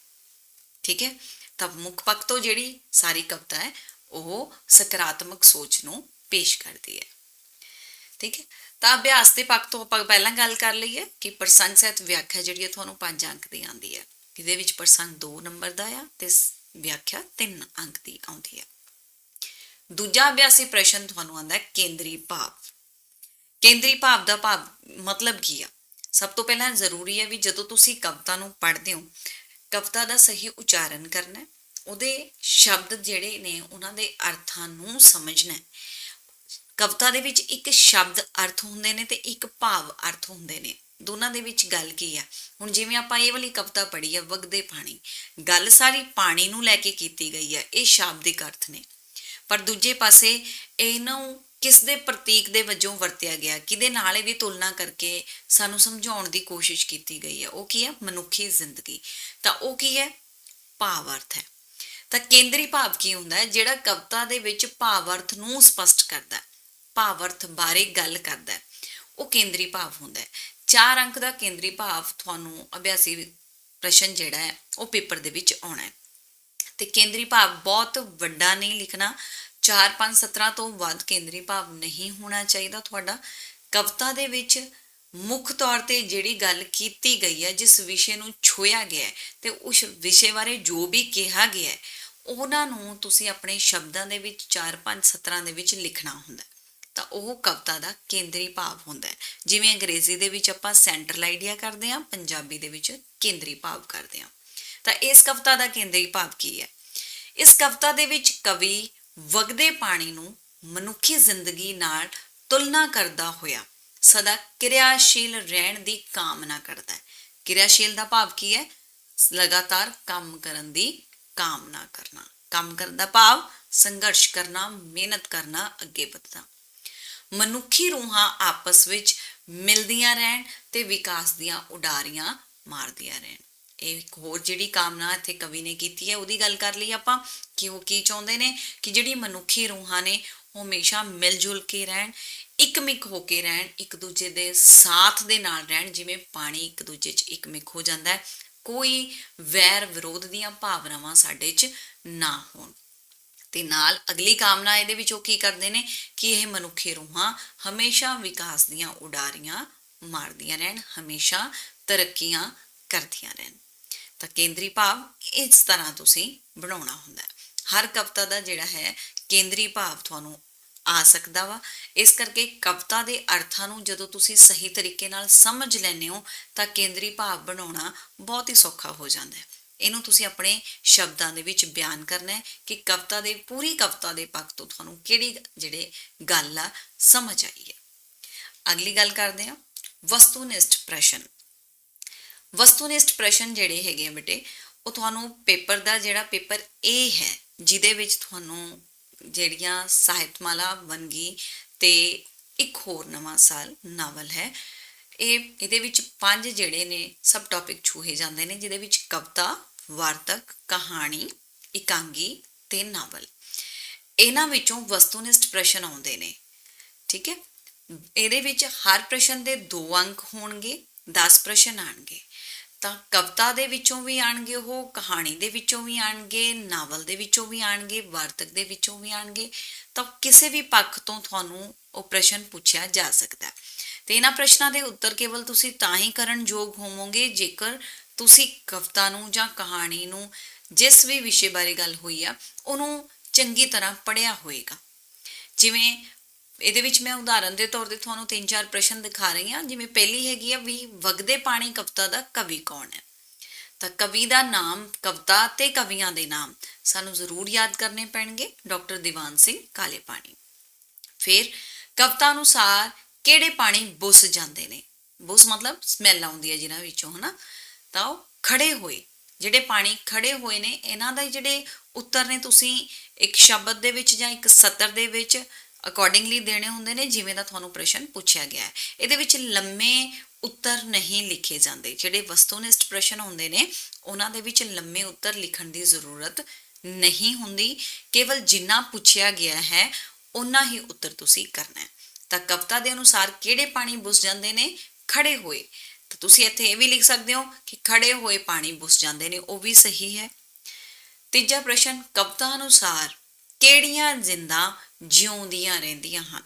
S1: ਠੀਕ ਹੈ? ਤਾਂ ਮੁੱਖ ਪੱਖ ਤੋਂ ਜਿਹੜੀ ਸਾਰੀ ਕਵਿਤਾ ਹੈ, ਉਹ ਸਕਾਰਾਤਮਕ ਸੋਚ ਨੂੰ ਪੇਸ਼ ਕਰਦੀ ਹੈ। ਠੀਕ ਹੈ? ਤਾਂ ਅਭਿਆਸ ਦੇ ਪੱਖ ਤੋਂ ਆਪਾਂ ਪਹਿਲਾਂ ਗੱਲ ਕਰ ਲਈਏ ਕਿ ਪ੍ਰਸੰਗ ਸਹਿਤ ਵਿਆਖਿਆ ਜਿਹੜੀ ਹੈ, ਤੁਹਾਨੂੰ ਪੰਜ ਅੰਕ ਦੀ ਆਉਂਦੀ ਹੈ। ਇਹਦੇ ਵਿੱਚ ਪ੍ਰਸੰਗ 2 ਨੰਬਰ ਦਾ ਆ ਤੇ ਵਿਆਖਿਆ 3 ਅੰਕ ਦੀ ਆਉਂਦੀ ਹੈ। ਦੂਜਾ ਅਭਿਆਸੀ ਪ੍ਰਸ਼ਨ ਤੁਹਾਨੂੰ ਆਉਂਦਾ ਹੈ, ਕੇਂਦਰੀ ਭਾਵ। ਕੇਂਦਰੀ ਭਾਵ ਦਾ ਭਾਵ ਮਤਲਬ ਕੀ ਆ? ਸਭ ਤੋਂ ਪਹਿਲਾਂ ਜ਼ਰੂਰੀ ਹੈ ਵੀ ਜਦੋਂ ਤੁਸੀਂ ਕਵਿਤਾ ਨੂੰ ਪੜ੍ਹਦੇ ਹੋ, ਕਵਿਤਾ ਦਾ ਸਹੀ ਉਚਾਰਨ ਕਰਨਾ ਹੈ, ਉਹਦੇ ਸ਼ਬਦ ਜਿਹੜੇ ਨੇ ਉਹਨਾਂ ਦੇ ਅਰਥਾਂ ਨੂੰ ਸਮਝਣਾ ਹੈ। ਕਵਿਤਾ ਦੇ ਵਿੱਚ ਇੱਕ ਸ਼ਬਦ ਅਰਥ ਹੁੰਦੇ ਨੇ ਤੇ ਇੱਕ ਭਾਵ ਅਰਥ ਹੁੰਦੇ ਨੇ, ਦੋਨਾਂ ਦੇ ਵਿੱਚ ਗੱਲ ਕੀ ਆ? ਹੁਣ ਜਿਵੇਂ ਆਪਾਂ ਇਹ ਵਾਲੀ ਕਵਿਤਾ ਪੜ੍ਹੀ ਆ, ਵਗਦੇ ਪਾਣੀ, ਗੱਲ ਸਾਰੀ ਪਾਣੀ ਨੂੰ ਲੈ ਕੇ ਕੀਤੀ ਗਈ ਆ, ਇਹ ਸ਼ਾਬਦਿਕ ਅਰਥ ਨੇ। ਪਰ ਦੂਜੇ ਪਾਸੇ ਇਹਨੂੰ ਕਿਸ ਦੇ ਪ੍ਰਤੀਕ ਦੇ ਵਜੋਂ ਵਰਤਿਆ ਗਿਆ? ਕਿਹਦੇ ਨਾਲ ਇਹਦੀ ਤੁਲਨਾ ਕਰਕੇ ਸਾਨੂੰ ਸਮਝਾਉਣ ਦੀ ਕੋਸ਼ਿਸ਼ ਕੀਤੀ ਗਈ ਹੈ? ਉਹ ਕੀ ਹੈ? ਮਨੁੱਖੀ ਜ਼ਿੰਦਗੀ। ਤਾਂ ਉਹ ਕੀ ਹੈ? ਭਾਵ ਅਰਥ ਹੈ। ਤਾਂ ਕੇਂਦਰੀ ਭਾਵ ਕੀ ਹੁੰਦਾ ਹੈ? ਜਿਹੜਾ ਕਵਿਤਾ ਦੇ ਵਿੱਚ ਭਾਵ ਅਰਥ ਨੂੰ ਸਪਸ਼ਟ ਕਰਦਾ ਹੈ, ਭਾਵ ਅਰਥ ਬਾਰੇ ਗੱਲ ਕਰਦਾ ਹੈ, ਉਹ ਕੇਂਦਰੀ ਭਾਵ ਹੁੰਦਾ ਹੈ। ਚਾਰ ਅੰਕ ਦਾ ਕੇਂਦਰੀ ਭਾਵ ਤੁਹਾਨੂੰ ਅਭਿਆਸੀ ਪ੍ਰਸ਼ਨ ਜਿਹੜਾ ਹੈ, ਉਹ ਪੇਪਰ ਦੇ ਵਿੱਚ ਆਉਣਾ ਹੈ। ਤੇ ਕੇਂਦਰੀ ਭਾਵ ਬਹੁਤ ਵੱਡਾ ਨਹੀਂ ਲਿਖਣਾ 4 5 17 ਤੋਂ ਵੱਧ ਕੇਂਦਰੀ ਭਾਵ ਨਹੀਂ ਹੋਣਾ ਚਾਹੀਦਾ। ਤੁਹਾਡਾ ਕਵਿਤਾ ਦੇ ਵਿੱਚ ਮੁੱਖ ਤੌਰ ਤੇ ਜਿਹੜੀ ਗੱਲ ਕੀਤੀ ਗਈ ਹੈ, ਜਿਸ ਵਿਸ਼ੇ ਨੂੰ ਛੋਇਆ ਗਿਆ ਹੈ ਤੇ ਉਸ ਵਿਸ਼ੇ ਬਾਰੇ ਜੋ ਵੀ ਕਿਹਾ ਗਿਆ ਹੈ, ਉਹਨਾਂ ਨੂੰ ਤੁਸੀਂ ਆਪਣੇ ਸ਼ਬਦਾਂ ਦੇ ਵਿੱਚ 4 5 17 ਦੇ ਵਿੱਚ ਲਿਖਣਾ ਹੁੰਦਾ ਤਾਂ ਉਹ ਕਵਿਤਾ ਦਾ ਕੇਂਦਰੀ ਭਾਵ ਹੁੰਦਾ ਹੈ। ਜਿਵੇਂ ਅੰਗਰੇਜ਼ੀ ਦੇ ਵਿੱਚ ਆਪਾਂ ਸੈਂਟਰਲ ਆਈਡੀਆ ਕਰਦੇ ਹਾਂ, ਪੰਜਾਬੀ ਦੇ ਵਿੱਚ ਕੇਂਦਰੀ ਭਾਵ ਕਰਦੇ ਹਾਂ। ਤਾਂ ਇਸ ਕਵਿਤਾ ਦਾ ਕੇਂਦਰੀ ਭਾਵ ਕੀ ਹੈ? ਇਸ ਕਵਿਤਾ ਦੇ ਵਿੱਚ ਕਵੀ ਵਗਦੇ ਪਾਣੀ ਨੂੰ ਮਨੁੱਖੀ ਜ਼ਿੰਦਗੀ ਨਾਲ ਤੁਲਨਾ ਕਰਦਾ ਹੋਇਆ। ਸਦਾ ਕਿਰਿਆਸ਼ੀਲ ਰਹਿਣ ਦੀ ਕਾਮਨਾ ਕਰਦਾ ਹੈ। ਕਿਰਿਆਸ਼ੀਲ ਦਾ ਭਾਵ ਕੀ ਹੈ? ਲਗਾਤਾਰ ਕੰਮ ਕਰਨ ਦੀ ਕਾਮਨਾ ਕਰਨਾ। ਕੰਮ ਕਰਨ ਦਾ ਭਾਵ ਸੰਘਰਸ਼ ਕਰਨਾ, ਮਿਹਨਤ ਕਰਨਾ, ਅੱਗੇ ਵਧਣਾ। ਮਨੁੱਖੀ ਰੂਹਾਂ ਆਪਸ ਵਿੱਚ ਮਿਲਦੀਆਂ ਰਹਿਣ ਤੇ ਵਿਕਾਸ ਦੀਆਂ ਉਡਾਰੀਆਂ ਮਾਰਦੀਆਂ ਰਹਿਣ। ਇੱਕ ਹੋਰ ਜਿਹੜੀ ਕਾਮਨਾ ਇੱਥੇ ਕਵੀ ਨੇ ਕੀਤੀ ਹੈ, ਉਹਦੀ ਗੱਲ ਕਰ ਲਈ ਆਪਾਂ ਕਿ ਉਹ ਕੀ ਚਾਹੁੰਦੇ ਨੇ ਕਿ ਜਿਹੜੀ ਮਨੁੱਖੀ ਰੂਹਾਂ ਨੇ ਉਹ ਹਮੇਸ਼ਾ ਮਿਲ ਜੁਲ ਕੇ ਰਹਿਣ, ਇੱਕਮਿਕ ਹੋ ਕੇ ਰਹਿਣ, ਇੱਕ ਦੂਜੇ ਦੇ ਸਾਥ ਦੇ ਨਾਲ ਰਹਿਣ, ਜਿਵੇਂ ਪਾਣੀ ਇੱਕ ਦੂਜੇ 'ਚ ਇੱਕਮਿਕ ਹੋ ਜਾਂਦਾ ਹੈ। ਕੋਈ ਵੈਰ ਵਿਰੋਧ ਦੀਆਂ ਭਾਵਨਾਵਾਂ ਸਾਡੇ 'ਚ ਨਾ ਹੋਣ। ਤੇ ਨਾਲ ਅਗਲੀ ਕਾਮਨਾ ਇਹਦੇ ਵਿੱਚ ਉਹ ਕੀ ਕਰਦੇ ਨੇ ਕਿ ਇਹ ਮਨੁੱਖੀ ਰੂਹਾਂ ਹਮੇਸ਼ਾ ਵਿਕਾਸ ਦੀਆਂ ਉਡਾਰੀਆਂ ਮਾਰਦੀਆਂ ਰਹਿਣ, ਹਮੇਸ਼ਾ ਤਰੱਕੀਆਂ ਕਰਦੀਆਂ ਰਹਿਣ ਤਾਂ ਕੇਂਦਰੀ ਭਾਵ ਇਸ ਤਰ੍ਹਾਂ ਤੁਸੀਂ ਬਣਾਉਣਾ ਹੁੰਦਾ ਹੈ। ਹਰ ਕਵਿਤਾ ਦਾ ਜਿਹੜਾ ਹੈ, ਕੇਂਦਰੀ ਭਾਵ ਤੁਹਾਨੂੰ ਆ ਸਕਦਾ ਵਾ। ਇਸ ਕਰਕੇ ਕਵਿਤਾ ਦੇ ਅਰਥਾਂ ਨੂੰ ਜਦੋਂ ਤੁਸੀਂ ਸਹੀ ਤਰੀਕੇ ਨਾਲ ਸਮਝ ਲੈਂਦੇ ਹੋ, ਤਾਂ ਕੇਂਦਰੀ ਭਾਵ ਬਣਾਉਣਾ ਬਹੁਤ ਹੀ ਸੌਖਾ ਹੋ ਜਾਂਦਾ ਹੈ। ਇਹਨੂੰ ਤੁਸੀਂ ਆਪਣੇ ਸ਼ਬਦਾਂ ਦੇ ਵਿੱਚ ਬਿਆਨ ਕਰਨਾ ਹੈ ਕਿ ਕਵਿਤਾ ਦੇ, ਪੂਰੀ ਕਵਿਤਾ ਦੇ ਪੱਖ ਤੋਂ ਤੁਹਾਨੂੰ ਕਿਹੜੀ ਜਿਹੜੇ ਗੱਲ ਆ ਸਮਝ ਆਈ ਹੈ। ਅਗਲੀ ਗੱਲ ਕਰਦੇ ਹਾਂ। ਵਸਤੂਨਿਸ਼ਟ ਪ੍ਰਸ਼ਨ। ਵਸਤੂਨਿਸ਼ਟ ਪ੍ਰਸ਼ਨ ਜਿਹੜੇ ਹੈਗੇ ਆ ਬੇਟੇ, ਉਹ ਤੁਹਾਨੂੰ ਪੇਪਰ ਦਾ ਜਿਹੜਾ ਪੇਪਰ A ਹੈ, ਜਿਹਦੇ ਵਿੱਚ ਤੁਹਾਨੂੰ ਜਿਹੜੀਆਂ ਸਾਹਿਤਮਾਲਾ ਵੰਨਗੀ ਤੇ ਇੱਕ ਹੋਰ ਨਵਾਂ ਸਾਲ ਨਾਵਲ ਹੈ। ਇਹ, ਇਹਦੇ ਵਿੱਚ ਪੰਜ ਜਿਹੜੇ ਨੇ ਸਬ ਟੌਪਿਕ ਛੂਹੇ ਜਾਂਦੇ ਨੇ, ਜਿਹਦੇ ਵਿੱਚ ਕਵਿਤਾ, ਵਾਰਤਕ, ਕਹਾਣੀ, ਇਕਾਂਗੀ ਤੇ ਨਾਵਲ। ਇਹਨਾਂ ਵਿੱਚੋਂ ਵਸਤੂਨਿਸ਼ਟ ਪ੍ਰਸ਼ਨ ਆਉਂਦੇ ਨੇ, ਠੀਕ ਹੈ? ਇਹਦੇ ਵਿੱਚ ਹਰ ਪ੍ਰਸ਼ਨ ਦੇ 2 ਅੰਕ ਹੋਣਗੇ 10 ਪ੍ਰਸ਼ਨ ਆਣਗੇ। ਤਾਂ ਕਵਿਤਾ ਦੇ ਵਿੱਚੋਂ ਵੀ ਆਣਗੇ ਉਹ, ਕਹਾਣੀ ਦੇ ਵਿੱਚੋਂ ਵੀ ਆਣਗੇ, ਨਾਵਲ ਦੇ ਵਿੱਚੋਂ ਵੀ ਆਣਗੇ, ਵਾਰਤਕ ਦੇ ਵਿੱਚੋਂ ਵੀ ਆਣਗੇ। ਤਾਂ ਕਿਸੇ ਵੀ ਪੱਖ ਤੋਂ ਤੁਹਾਨੂੰ ਉਹ ਪ੍ਰਸ਼ਨ ਪੁੱਛਿਆ ਜਾ ਸਕਦਾ ਹੈ। ਤੇ ਇਹਨਾਂ ਪ੍ਰਸ਼ਨਾਂ ਦੇ ਉੱਤਰ ਕੇਵਲ ਤੁਸੀਂ ਤਾਂ ਹੀ ਕਰਨ ਯੋਗ ਹੋਵੋਗੇ ਜੇਕਰ ਤੁਸੀਂ ਕਵਿਤਾ ਨੂੰ ਜਾਂ ਕਹਾਣੀ ਨੂੰ ਜਿਸ ਵੀ ਵਿਸ਼ੇ ਬਾਰੇ ਗੱਲ ਹੋਈ ਆ, ਉਹਨੂੰ ਚੰਗੀ ਤਰ੍ਹਾਂ ਪੜ੍ਹਿਆ ਹੋਏਗਾ। ਜਿਵੇਂ ਇਹਦੇ ਵਿੱਚ ਮੈਂ ਉਦਾਹਰਨ ਦੇ ਤੌਰ ਤੇ ਤੁਹਾਨੂੰ ਤਿੰਨ ਚਾਰ ਪ੍ਰਸ਼ਨ ਦਿਖਾ ਰਹੀ ਹਾਂ। ਜਿਵੇਂ ਪਹਿਲੀ ਹੈਗੀ ਆ ਵੀ ਵਗਦੇ ਪਾਣੀ ਕਵਿਤਾ ਦਾ ਕਵੀ ਕੌਣ ਹੈ? ਤਾਂ ਕਵੀ ਦਾ ਨਾਮ ਕਵਿਤਾ ਤੇ ਕਵੀਆਂ ਦੇ ਨਾਮ ਸਾਨੂੰ ਜ਼ਰੂਰ ਯਾਦ ਕਰਨੇ ਪੈਣਗੇ। ਡਾਕਟਰ ਦੀਵਾਨ ਸਿੰਘ ਕਾਲੇ ਪਾਣੀ। ਫਿਰ ਕਵਿਤਾ ਅਨੁਸਾਰ ਕਿਹੜੇ ਪਾਣੀ ਬੁੱਸ ਜਾਂਦੇ ਨੇ? ਬੁੱਸ ਮਤਲਬ ਸਮੈਲ ਆਉਂਦੀ ਹੈ ਜਿਨ੍ਹਾਂ ਵਿੱਚੋਂ, ਹਨਾ? ਤਾਂ ਉਹ ਖੜੇ ਹੋਏ। ਜਿਹੜੇ ਪਾਣੀ ਖੜੇ ਹੋਏ ਨੇ, ਇਹਨਾਂ ਦਾ ਜਿਹੜੇ ਉੱਤਰ ਨੇ ਤੁਸੀਂ ਇੱਕ ਸ਼ਬਦ ਦੇ ਵਿੱਚ ਜਾਂ ਇੱਕ ਸਤਰ ਦੇ ਵਿੱਚ ਅਕੋਰਡਿੰਗਲੀ ਦੇਣੇ ਹੁੰਦੇ ਨੇ, ਜਿਵੇਂ ਦਾ ਤੁਹਾਨੂੰ ਪ੍ਰਸ਼ਨ ਪੁੱਛਿਆ ਗਿਆ ਹੈ। ਇਹਦੇ ਵਿੱਚ ਲੰਮੇ ਉੱਤਰ ਨਹੀਂ ਲਿਖੇ ਜਾਂਦੇ। ਜਿਹੜੇ ਵਸਤੂਨਿਸ਼ਟ ਪ੍ਰਸ਼ਨ ਹੁੰਦੇ ਨੇ, ਉਹਨਾਂ ਦੇ ਵਿੱਚ ਲੰਮੇ ਉੱਤਰ ਲਿਖਣ ਦੀ ਜ਼ਰੂਰਤ ਨਹੀਂ ਹੁੰਦੀ। ਕੇਵਲ ਜਿੰਨਾ ਪੁੱਛਿਆ ਗਿਆ ਹੈ ਉਨਾ ਹੀ ਉੱਤਰ ਤੁਸੀਂ ਕਰਨਾ ਹੈ। ਤਾਂ ਕਵਿਤਾ ਦੇ ਅਨੁਸਾਰ ਕਿਹੜੇ ਪਾਣੀ ਬੁੱਸ ਜਾਂਦੇ ਨੇ? ਖੜੇ ਹੋਏ। ਤਾਂ ਤੁਸੀਂ ਇੱਥੇ ਇਹ ਵੀ ਲਿਖ ਸਕਦੇ ਹੋ ਕਿ ਖੜੇ ਹੋਏ ਪਾਣੀ ਬੁੱਸ ਜਾਂਦੇ ਨੇ, ਉਹ ਵੀ ਸਹੀ ਹੈ। ਤੀਜਾ ਪ੍ਰਸ਼ਨ, ਕਵਿਤਾ ਅਨੁਸਾਰ ਕਿਹੜੀਆਂ ਜ਼ਿੰਦਾਂ ਜਿਉਂਦੀਆਂ ਰਹਿੰਦੀਆਂ ਹਨ।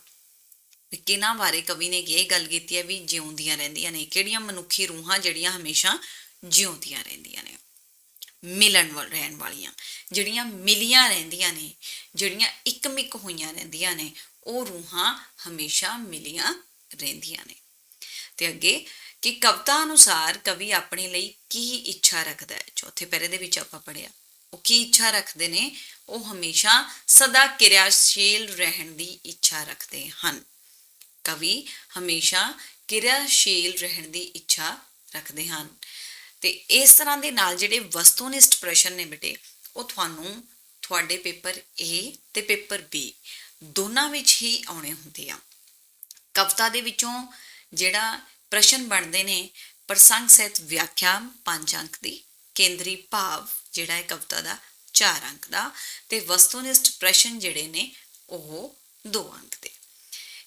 S1: ਕਿਹਨਾਂ ਬਾਰੇ ਕਵੀ ਨੇ ਇਹ ਗੱਲ ਕੀਤੀ ਹੈ ਵੀ ਜਿਉਂਦੀਆਂ ਰਹਿੰਦੀਆਂ ਨੇ, ਕਿਹੜੀਆਂ ਮਨੁੱਖੀ ਰੂਹਾਂ ਜਿਹੜੀਆਂ ਹਮੇਸ਼ਾ ਜਿਉਂਦੀਆਂ ਰਹਿੰਦੀਆਂ ਨੇ। ਮਿਲਣ ਰਹਿਣ ਵਾਲੀਆਂ, ਜਿਹੜੀਆਂ ਮਿਲੀਆਂ ਰਹਿੰਦੀਆਂ ਨੇ, ਜਿਹੜੀਆਂ ਇੱਕਮਿਕ ਹੋਈਆਂ ਰਹਿੰਦੀਆਂ ਨੇ, ਉਹ ਰੂਹਾਂ ਹਮੇਸ਼ਾ ਮਿਲੀਆਂ ਰਹਿੰਦੀਆਂ ਨੇ। ਤੇ ਅੱਗੇ ਕਿ ਕਵਿਤਾ ਅਨੁਸਾਰ ਕਵੀ ਆਪਣੇ ਲਈ ਕੀ ਇੱਛਾ ਰੱਖਦਾ ਹੈ? ਚੌਥੇ ਪੈਰੇ ਦੇ ਵਿੱਚ ਆਪਾਂ ਪੜਿਆ ਉਹ ਕੀ ਇੱਛਾ ਰੱਖਦੇ ਨੇ? ਉਹ ਹਮੇਸ਼ਾ ਸਦਾ ਕਿਰਿਆਸ਼ੀਲ ਰਹਿਣ ਦੀ ਇੱਛਾ ਰੱਖਦੇ ਹਨ। ਕਵੀ ਹਮੇਸ਼ਾ ਕਿਰਿਆਸ਼ੀਲ ਰਹਿਣ ਦੀ ਇੱਛਾ ਰੱਖਦੇ ਹਨ। ਤੇ ਇਸ ਤਰ੍ਹਾਂ ਦੇ ਨਾਲ ਜਿਹੜੇ ਵਸਤੂਨਿਸ਼ਟ ਪ੍ਰਸ਼ਨ ਨੇ ਬੇਟੇ, ਉਹ ਤੁਹਾਨੂੰ ਤੁਹਾਡੇ ਪੇਪਰ A ਤੇ ਪੇਪਰ B ਦੋਨਾਂ ਵਿੱਚ ਹੀ ਆਉਣੇ ਹੁੰਦੇ ਆ। ਕਵਿਤਾ ਦੇ ਵਿੱਚੋਂ ਜਿਹੜਾ ਪ੍ਰਸ਼ਨ ਬਣਦੇ ਨੇ, ਪ੍ਰਸੰਗ ਸਹਿਤ ਵਿਆਖਿਆ, ਪੰਜ ਅੰਕ ਦੀ ਕੇਂਦਰੀ ਭਾਵ ਜਿਹੜਾ ਹੈ ਕਵਿਤਾ ਦਾ 4 ਅੰਕ ਦਾ ਤੇ ਵਸਤੂਨਿਸ਼ਟ ਪ੍ਰਸ਼ਨ ਜਿਹੜੇ ਨੇ ਉਹ 2 ਅੰਕ ਦੇ।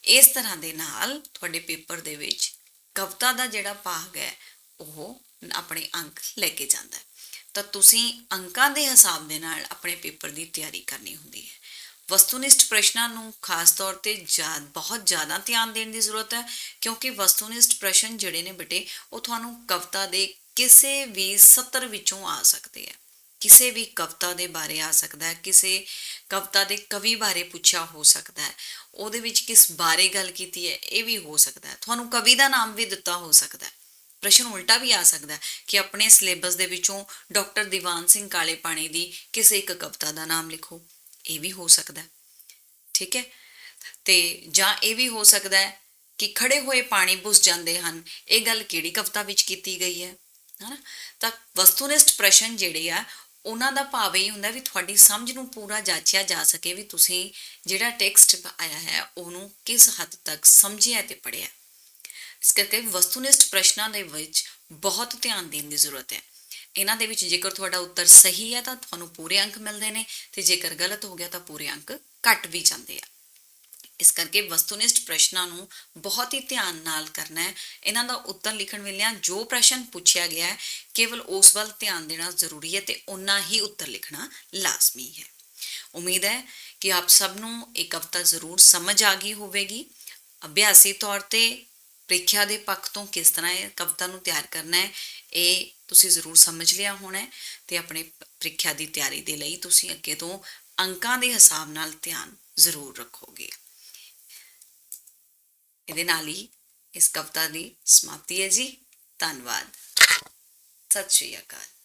S1: ਇਸ ਤਰ੍ਹਾਂ ਦੇ ਨਾਲ ਤੁਹਾਡੇ ਪੇਪਰ ਦੇ ਵਿੱਚ ਕਵਿਤਾ ਦਾ ਜਿਹੜਾ ਭਾਗ ਹੈ, ਉਹ ਆਪਣੇ ਅੰਕ ਲੈ ਕੇ ਜਾਂਦਾ ਹੈ। ਤਾਂ ਤੁਸੀਂ ਅੰਕਾਂ ਦੇ ਹਿਸਾਬ ਦੇ ਨਾਲ ਆਪਣੇ ਪੇਪਰ ਦੀ ਤਿਆਰੀ ਕਰਨੀ ਹੁੰਦੀ ਹੈ। ਵਸਤੂਨਿਸ਼ਟ ਪ੍ਰਸ਼ਨਾਂ ਨੂੰ ਖਾਸ ਤੌਰ ਤੇ ਜ਼ਿਆਦਾ ਬਹੁਤ ਜ਼ਿਆਦਾ ਧਿਆਨ ਦੇਣ ਦੀ ਜ਼ਰੂਰਤ ਹੈ, ਕਿਉਂਕਿ ਵਸਤੂਨਿਸ਼ਟ ਪ੍ਰਸ਼ਨ ਜਿਹੜੇ ਨੇ ਬੇਟੇ, ਉਹ ਤੁਹਾਨੂੰ ਕਵਿਤਾ ਦੇ ਕਿਸੇ ਵੀ ਸਤਰ ਵਿੱਚੋਂ ਆ ਸਕਦੇ ਆ ਕਿਸੇ ਵੀ ਕਵਿਤਾ ਦੇ ਬਾਰੇ ਆ ਸਕਦਾ ਹੈ, ਕਿਸੇ ਕਵਿਤਾ ਦੇ ਕਵੀ ਬਾਰੇ ਪੁੱਛਿਆ ਹੋ ਸਕਦਾ ਹੈ। ਉਹਦੇ ਵਿੱਚ ਕਿਸ ਬਾਰੇ ਗੱਲ ਕੀਤੀ ਹੈ, ਇਹ ਵੀ ਹੋ ਸਕਦਾ ਹੈ। ਤੁਹਾਨੂੰ ਕਵੀ ਦਾ ਨਾਮ ਵੀ ਦਿੱਤਾ ਹੋ ਸਕਦਾ ਹੈ। ਪ੍ਰਸ਼ਨ ਉਲਟਾ ਵੀ ਆ ਸਕਦਾ ਹੈ ਕਿ ਆਪਣੇ ਸਿਲੇਬਸ ਦੇ ਵਿੱਚੋਂ ਡਾਕਟਰ ਦੀਵਾਨ ਸਿੰਘ ਕਾਲੇ ਪਾਣੀ ਦੀ ਕਿਸੇ ਇੱਕ ਕਵਿਤਾ ਦਾ ਨਾਮ ਲਿਖੋ। ਇਹ ਵੀ ਹੋ ਸਕਦਾ ਹੈ। ਠੀਕ ਹੈ? ਤੇ ਜਾਂ ਇਹ ਵੀ ਹੋ ਸਕਦਾ ਹੈ ਕਿ ਖੜੇ ਹੋਏ ਪਾਣੀ ਬੁੱਸ ਜਾਂਦੇ ਹਨ, ਇਹ ਗੱਲ ਕਿਹੜੀ ਕਵਿਤਾ ਵਿੱਚ ਕੀਤੀ ਗਈ ਹੈ? ਹਨਾ? ਤਾਂ ਵਸਤੂਨਿਸ਼ਟ ਪ੍ਰਸ਼ਨ ਜਿਹੜੇ ਆ ਉਹਨਾਂ ਦਾ ਭਾਵ ਇਹ ਹੁੰਦਾ ਵੀ ਤੁਹਾਡੀ ਸਮਝ ਨੂੰ ਪੂਰਾ ਜਾਂਚਿਆ ਜਾ ਸਕੇ ਵੀ ਤੁਸੀਂ ਜਿਹੜਾ ਟੈਕਸਟ ਆਇਆ ਹੈ, ਉਹਨੂੰ ਕਿਸ ਹੱਦ ਤੱਕ ਸਮਝਿਆ ਤੇ ਪੜਿਆ ਇਸ ਕਰਕੇ ਵਸਤੂਨਿਸ਼ਟ ਪ੍ਰਸ਼ਨਾਂ ਦੇ ਵਿੱਚ ਬਹੁਤ ਧਿਆਨ ਦੇਣ ਦੀ ਜ਼ਰੂਰਤ ਹੈ। ਇਹਨਾਂ ਦੇ ਵਿੱਚ ਜੇਕਰ ਤੁਹਾਡਾ ਉੱਤਰ ਸਹੀ ਹੈ ਤਾਂ ਤੁਹਾਨੂੰ ਪੂਰੇ ਅੰਕ ਮਿਲਦੇ ਨੇ ਤੇ ਜੇਕਰ ਗਲਤ ਹੋ ਗਿਆ ਤਾਂ ਪੂਰੇ ਅੰਕ ਘੱਟ ਵੀ ਜਾਂਦੇ ਆ। ਇਸ ਕਰਕੇ ਵਸਤੂਨਿਸ਼ਟ ਪ੍ਰਸ਼ਨਾਂ ਨੂੰ ਬਹੁਤ ਹੀ ਧਿਆਨ ਨਾਲ ਕਰਨਾ ਹੈ। ਇਹਨਾਂ ਦਾ ਉੱਤਰ ਲਿਖਣ ਵੇਲੇ ਜੋ ਪ੍ਰਸ਼ਨ ਪੁੱਛਿਆ ਗਿਆ ਹੈ, ਕੇਵਲ ਉਸ ਵੱਲ ਧਿਆਨ ਦੇਣਾ ਜ਼ਰੂਰੀ ਹੈ ਤੇ ਉਨਾ ਹੀ ਉੱਤਰ ਲਿਖਣਾ ਲਾਜ਼ਮੀ ਹੈ। ਉਮੀਦ ਹੈ ਕਿ ਆਪ ਸਭ ਨੂੰ ਇਹ ਕਵਿਤਾ ਜ਼ਰੂਰ ਸਮਝ ਆ ਗਈ ਹੋਵੇਗੀ। ਅਭਿਆਸੀ ਤੌਰ ਤੇ ਪ੍ਰੀਖਿਆ ਦੇ ਪੱਖ ਤੋਂ ਕਿਸ ਤਰ੍ਹਾਂ ਇਹ ਕਵਿਤਾ ਨੂੰ ਤਿਆਰ ਕਰਨਾ ਹੈ, ਇਹ ਤੁਸੀਂ ਜ਼ਰੂਰ ਸਮਝ ਲਿਆ ਹੋਣਾ ਹੈ ਤੇ ਆਪਣੇ ਪ੍ਰੀਖਿਆ ਦੀ ਤਿਆਰੀ ਦੇ ਲਈ ਤੁਸੀਂ ਅੱਗੇ ਤੋਂ ਅੰਕਾਂ ਦੇ ਹਿਸਾਬ ਨਾਲ ਧਿਆਨ ਜ਼ਰੂਰ ਰੱਖੋਗੇ। ਇਹਦੇ ਨਾਲ ਹੀ ਇਸ ਕਵਿਤਾ ਦੀ ਸਮਾਪਤੀ ਹੈ ਜੀ। ਧੰਨਵਾਦ। ਸਤਿ ਸ਼੍ਰੀ ਅਕਾਲ।